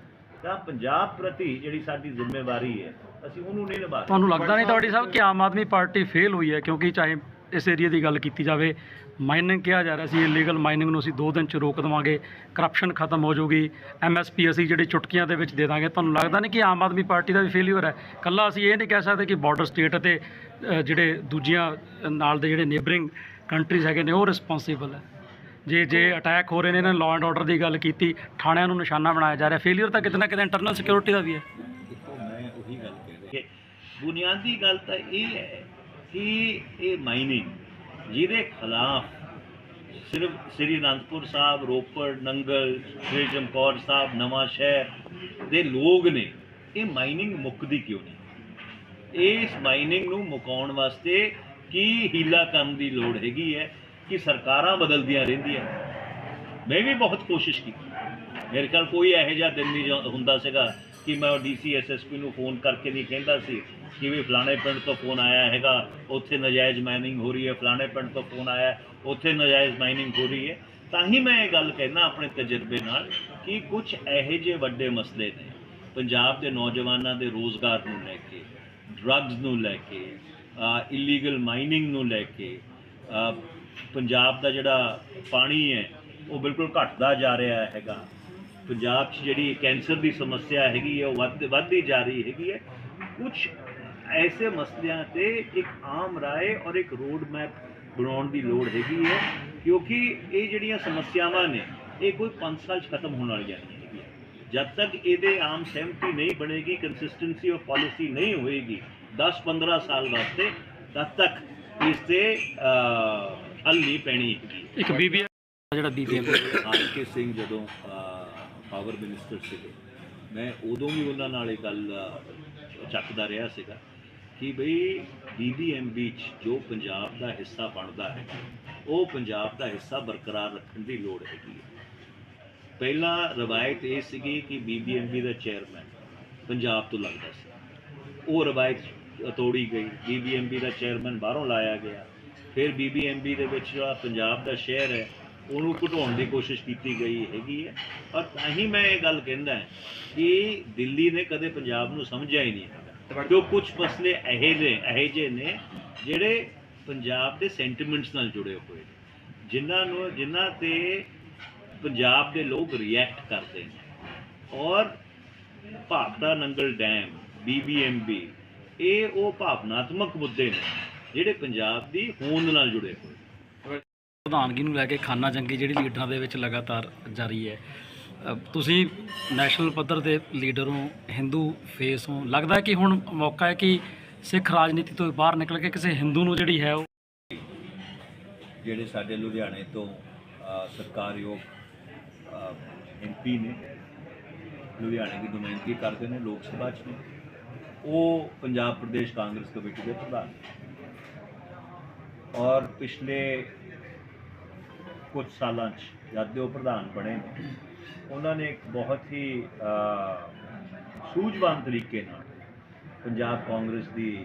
Speaker 3: ਤਾਂ ਪੰਜਾਬ ਪ੍ਰਤੀ ਜਿਹੜੀ ਸਾਡੀ ਜ਼ਿੰਮੇਵਾਰੀ ਹੈ ਅਸੀਂ ਉਹਨੂੰ ਨਹੀਂ ਨਿਭਾ
Speaker 2: ਤੁਹਾਨੂੰ ਲੱਗਦਾ ਨਹੀਂ ਤੁਹਾਡੀ ਸਾਹਿਬ ਕਿ ਆਮ ਆਦਮੀ ਪਾਰਟੀ ਫੇਲ ਹੋਈ ਹੈ ਕਿਉਂਕਿ ਚਾਹੇ ਇਸ ਏਰੀਆ ਦੀ ਗੱਲ ਕੀਤੀ ਜਾਵੇ ਮਾਈਨਿੰਗ ਕਿਹਾ ਜਾ ਰਿਹਾ ਸੀ ਇਲੀਗਲ ਮਾਈਨਿੰਗ ਨੂੰ ਅਸੀਂ 2 ਦਿਨ ਚ ਰੋਕ ਦੇਵਾਂਗੇ ਕਰਪਸ਼ਨ ਖਤਮ ਹੋ ਜਾਊਗੀ ਐਮਐਸਪੀ ਅਸੀਂ ਜਿਹੜੀ ਚੁਟਕੀਆਂ ਦੇ ਵਿੱਚ ਦੇ ਦਾਂਗੇ। ਤੁਹਾਨੂੰ ਲੱਗਦਾ ਨਹੀਂ ਕਿ ਆਮ ਆਦਮੀ ਪਾਰਟੀ ਦਾ ਵੀ ਫੇਲਿਅਰ ਹੈ? ਕੱਲਾ ਅਸੀਂ ਇਹ ਨਹੀਂ ਕਹਿ ਸਕਦੇ ਕਿ ਬਾਰਡਰ ਸਟੇਟ ਅਤੇ ਜਿਹੜੇ ਦੂਜੀਆਂ ਨਾਲ ਦੇ ਜਿਹੜੇ ਨੇਬਰਿੰਗ ਕੰਟਰੀਜ਼ ਹੈਗੇ ਨੇ, ਉਹ ਰਿਸਪੌਂਸੀਬਲ ਹੈ। ਜੇ ਜੇ ਅਟੈਕ ਹੋ ਰਹੇ ਨੇ, ਇਹਨਾਂ ਲਾਅ ਐਂਡ ਆਰਡਰ ਦੀ ਗੱਲ ਕੀਤੀ, ਥਾਣਿਆਂ ਨੂੰ ਨਿਸ਼ਾਨਾ ਬਣਾਇਆ ਜਾ ਰਿਹਾ। ਫੇਲਿਅਰ ਤਾਂ ਕਿਤੇ ਨਾ ਕਿਤੇ ਇੰਟਰਨਲ ਸਿਕਿਉਰਿਟੀ ਦਾ ਵੀ ਹੈ।
Speaker 3: ਦੇਖੋ, ਮੈਂ ਉਹੀ ਗੱਲ ਕਹਿ ਰਿਹਾ। ਬੁਨਿਆਦੀ ਗੱਲ ਤਾਂ ਇਹ ਹੈ ਕਿ ਇਹ ਮਾਈਨਿੰਗ, ਜਿਹਦੇ ਖਿਲਾਫ ਸਿਰਫ ਸ੍ਰੀ ਅਨੰਦਪੁਰ ਸਾਹਿਬ, ਰੋਪੜ, ਨੰਗਲ, ਸ੍ਰੀ ਚਮਕੌਰ ਸਾਹਿਬ, ਨਵਾਂ ਸ਼ਹਿਰ ਦੇ ਲੋਕ ਨੇ, ਇਹ ਮਾਈਨਿੰਗ ਮੁੱਕਦੀ ਕਿਉਂ ਨਹੀਂ? ਇਸ ਮਾਈਨਿੰਗ ਨੂੰ ਮੁਕਾਉਣ ਵਾਸਤੇ ਕੀ ਹੀਲਾ ਕਰਨ ਦੀ ਲੋੜ ਹੈਗੀ ਹੈ? ਕਿ ਸਰਕਾਰਾਂ ਬਦਲਦੀਆਂ ਰਹਿੰਦੀਆਂ? ਮੈਂ ਵੀ ਬਹੁਤ ਕੋਸ਼ਿਸ਼ ਕੀਤੀ। ਮੇਰੇ ਕੋਲ ਕੋਈ ਇਹੋ ਜਿਹਾ ਦਿਨ ਨਹੀਂ ਜੋ- ਹੁੰਦਾ ਸੀਗਾ। ਕਿ ਮੈਂ ਡੀਸੀ ਐਸਐਸਪੀ ਨੂੰ ਫੋਨ ਕਰਕੇ ਨਹੀਂ ਕਹਿੰਦਾ ਸੀ ਕਿ ਵੀ ਫਲਾਣੇ ਪਿੰਡ ਤੋਂ ਫੋਨ ਆਇਆ ਹੈਗਾ, ਉੱਥੇ ਨਜਾਇਜ਼ ਮਾਈਨਿੰਗ ਹੋ ਰਹੀ ਹੈ, ਫਲਾਣੇ ਪਿੰਡ ਤੋਂ ਫੋਨ ਆਇਆ, ਉੱਥੇ ਨਜਾਇਜ਼ ਮਾਈਨਿੰਗ ਹੋ ਰਹੀ ਹੈ। ਤਾਂ ਹੀ ਮੈਂ ਇਹ ਗੱਲ ਕਹਿਣਾ ਆਪਣੇ ਤਜਰਬੇ ਨਾਲ ਕਿ ਕੁਝ ਇਹੋ ਜਿਹੇ ਵੱਡੇ ਮਸਲੇ ਨੇ, ਪੰਜਾਬ ਦੇ ਨੌਜਵਾਨਾਂ ਦੇ ਰੋਜ਼ਗਾਰ ਨੂੰ ਲੈ ਕੇ ਡਰੱਗਸ ਨੂੰ ਲੈ ਕੇ ਇਲੀਗਲ ਮਾਈਨਿੰਗ ਨੂੰ ਲੈ ਕੇ ਪੰਜਾਬ ਦਾ ਜਿਹੜਾ ਪਾਣੀ ਹੈ, ਉਹ ਬਿਲਕੁਲ ਘਟਦਾ ਜਾ ਰਿਹਾ ਹੈਗਾ। ਪੰਜਾਬ 'ਚ ਜਿਹੜੀ ਕੈਂਸਰ ਦੀ ਸਮੱਸਿਆ ਹੈਗੀ ਹੈ ਉਹ ਵੱਧ ਵੱਧਦੀ ਜਾ ਰਹੀ ਹੈਗੀ ਹੈ ਕੁਝ ਐਸੇ ਮਸਲਿਆਂ ਤੇ ਇੱਕ ਆਮ ਰਾਏ ਔਰ ਇੱਕ ਰੋਡ ਮੈਪ ਬਣਾਉਣ ਦੀ ਲੋੜ ਹੈਗੀ ਹੈ ਕਿਉਂਕਿ ਇਹ ਜਿਹੜੀਆਂ ਸਮੱਸਿਆਵਾਂ ਨੇ ਇਹ ਕੋਈ 5 ਸਾਲ 'ਚ ਖਤਮ ਹੋਣ ਵਾਲੀਆਂ ਨਹੀਂ ਹੈਗੀਆਂ। ਜਦ ਤੱਕ ਇਹਦੇ ਆਮ ਸਹਿਮਤੀ ਨਹੀਂ ਬਣੇਗੀ ਕੰਸਿਸਟੈਂਸੀ ਆਫ ਪਾਲਿਸੀ ਨਹੀਂ ਹੋਏਗੀ 10-15 ਸਾਲ ਵਾਸਤੇ ਤਦ ਤੱਕ ਇਸ ਤੇ ਹੱਲ ਨਹੀਂ ਪੈਣੀ
Speaker 2: ਇੱਕ ਬੀਬੀ ਜਿਹੜਾ ਬੀਬੀਐਮ
Speaker 3: ਆਰ ਕੇ ਸਿੰਘ ਜਦੋਂ ਪਾਵਰ ਮਿਨਿਸਟਰ ਸੀਗੇ। ਮੈਂ ਉਦੋਂ ਵੀ ਉਹਨਾਂ ਨਾਲ ਇਹ ਗੱਲ ਚੱਕਦਾ ਰਿਹਾ ਸੀਗਾ ਕਿ ਬਈ ਬੀਬੀਐਮਬੀ ਚ ਜੋ ਪੰਜਾਬ ਦਾ ਹਿੱਸਾ ਬਣਦਾ ਹੈ, ਉਹ ਪੰਜਾਬ ਦਾ ਹਿੱਸਾ ਬਰਕਰਾਰ ਰੱਖਣ ਦੀ ਲੋੜ ਹੈਗੀ ਹੈ। ਪਹਿਲਾਂ ਰਵਾਇਤ ਇਹ ਸੀਗੀ ਕਿ ਬੀਬੀਐਮਬੀ ਦਾ ਚੇਅਰਮੈਨ ਪੰਜਾਬ ਤੋਂ ਲੱਗਦਾ ਸੀ। ਉਹ ਰਵਾਇਤ ਤੋੜੀ ਗਈ ਬੀਬੀਐਮਬੀ ਦਾ ਚੇਅਰਮੈਨ ਬਾਹਰੋਂ ਲਾਇਆ ਗਿਆ। ਫਿਰ ਬੀਬੀਐਮਬੀ ਦੇ ਵਿੱਚ ਜਿਹੜਾ ਪੰਜਾਬ ਦਾ ਸ਼ਹਿਰ ਹੈ ਉਹਨੂੰ ਘਟਾਉਣ ਦੀ ਕੋਸ਼ਿਸ਼ ਕੀਤੀ ਗਈ ਹੈਗੀ ਹੈ। ਔਰ ਤਾਂ ਹੀ ਮੈਂ ਇਹ ਗੱਲ ਕਹਿੰਦਾ ਕਿ ਦਿੱਲੀ ਨੇ ਕਦੇ ਪੰਜਾਬ ਨੂੰ ਸਮਝਿਆ ਹੀ ਨਹੀਂ ਹੈਗਾ। ਜੋ ਕੁਝ ਮਸਲੇ ਇਹੇ ਨੇ ਇਹੇ ਜਿਹੇ ਨੇ ਜਿਹੜੇ ਪੰਜਾਬ ਦੇ ਸੈਂਟੀਮੈਂਟਸ ਨਾਲ ਜੁੜੇ ਹੋਏ ਨੇ। ਜਿਨ੍ਹਾਂ ਨੂੰ, ਜਿਨ੍ਹਾਂ ਤੇ ਪੰਜਾਬ ਦੇ ਲੋਕ ਰਿਐਕਟ ਕਰਦੇ ਨੇ। ਔਰ ਭਾਖੜਾ ਨੰਗਲ ਡੈਮ ਬੀਬੀਐਮਬੀ ਇਹ ਉਹ ਭਾਵਨਾਤਮਕ ਮੁੱਦੇ ਨੇ ਜਿਹੜੇ ਪੰਜਾਬ ਦੀ ਹੋਂਦ ਨਾਲ ਜੁੜੇ ਹੋਏ ਨੇ।
Speaker 2: ਪ੍ਰਧਾਨਗੀ ਨੂੰ ਲੈ ਕੇ ਖਾਨਾ ਜੰਗੀ ਜਿਹੜੀ ਲੀਡਰਾਂ ਦੇ ਵਿੱਚ ਲਗਾਤਾਰ ਜਾਰੀ ਹੈ। ਤੁਸੀਂ ਨੈਸ਼ਨਲ ਪੱਧਰ ਦੇ ਲੀਡਰ ਹੋ ਹਿੰਦੂ ਫੇਸ ਹੋ ਲੱਗਦਾ ਕਿ ਹੁਣ ਮੌਕਾ ਹੈ ਕਿ ਸਿੱਖ ਰਾਜਨੀਤੀ ਤੋਂ ਬਾਹਰ ਨਿਕਲ ਕੇ ਕਿਸੇ ਹਿੰਦੂ ਨੂੰ ਜਿਹੜੀ ਹੈ ਉਹ
Speaker 3: ਜਿਹੜੇ ਸਾਡੇ ਲੁਧਿਆਣੇ ਤੋਂ ਅ, ਸਰਕਾਰਯੋਗ ਐਮਪੀ ਨੇ ਲੁਧਿਆਣੇ ਦੀ ਨੁਮਾਇੰਦਗੀ ਕਰਦੇ ਨੇ ਲੋਕ ਸਭਾ 'ਚ ਨੇ ਉਹ ਪੰਜਾਬ ਪ੍ਰਦੇਸ਼ ਕਾਂਗਰਸ ਕਮੇਟੀ ਦੇ ਪ੍ਰਧਾਨ ਔਰ ਪਿਛਲੇ ਕੁਝ ਸਾਲਾਂ 'ਚ ਜਦ ਦੇ ਉਹ ਪ੍ਰਧਾਨ ਬਣੇ ਨੇ। ਉਹਨਾਂ ਨੇ ਇੱਕ ਬਹੁਤ ਹੀ ਸੂਝਵਾਨ ਤਰੀਕੇ ਨਾਲ ਪੰਜਾਬ ਕਾਂਗਰਸ ਦੀ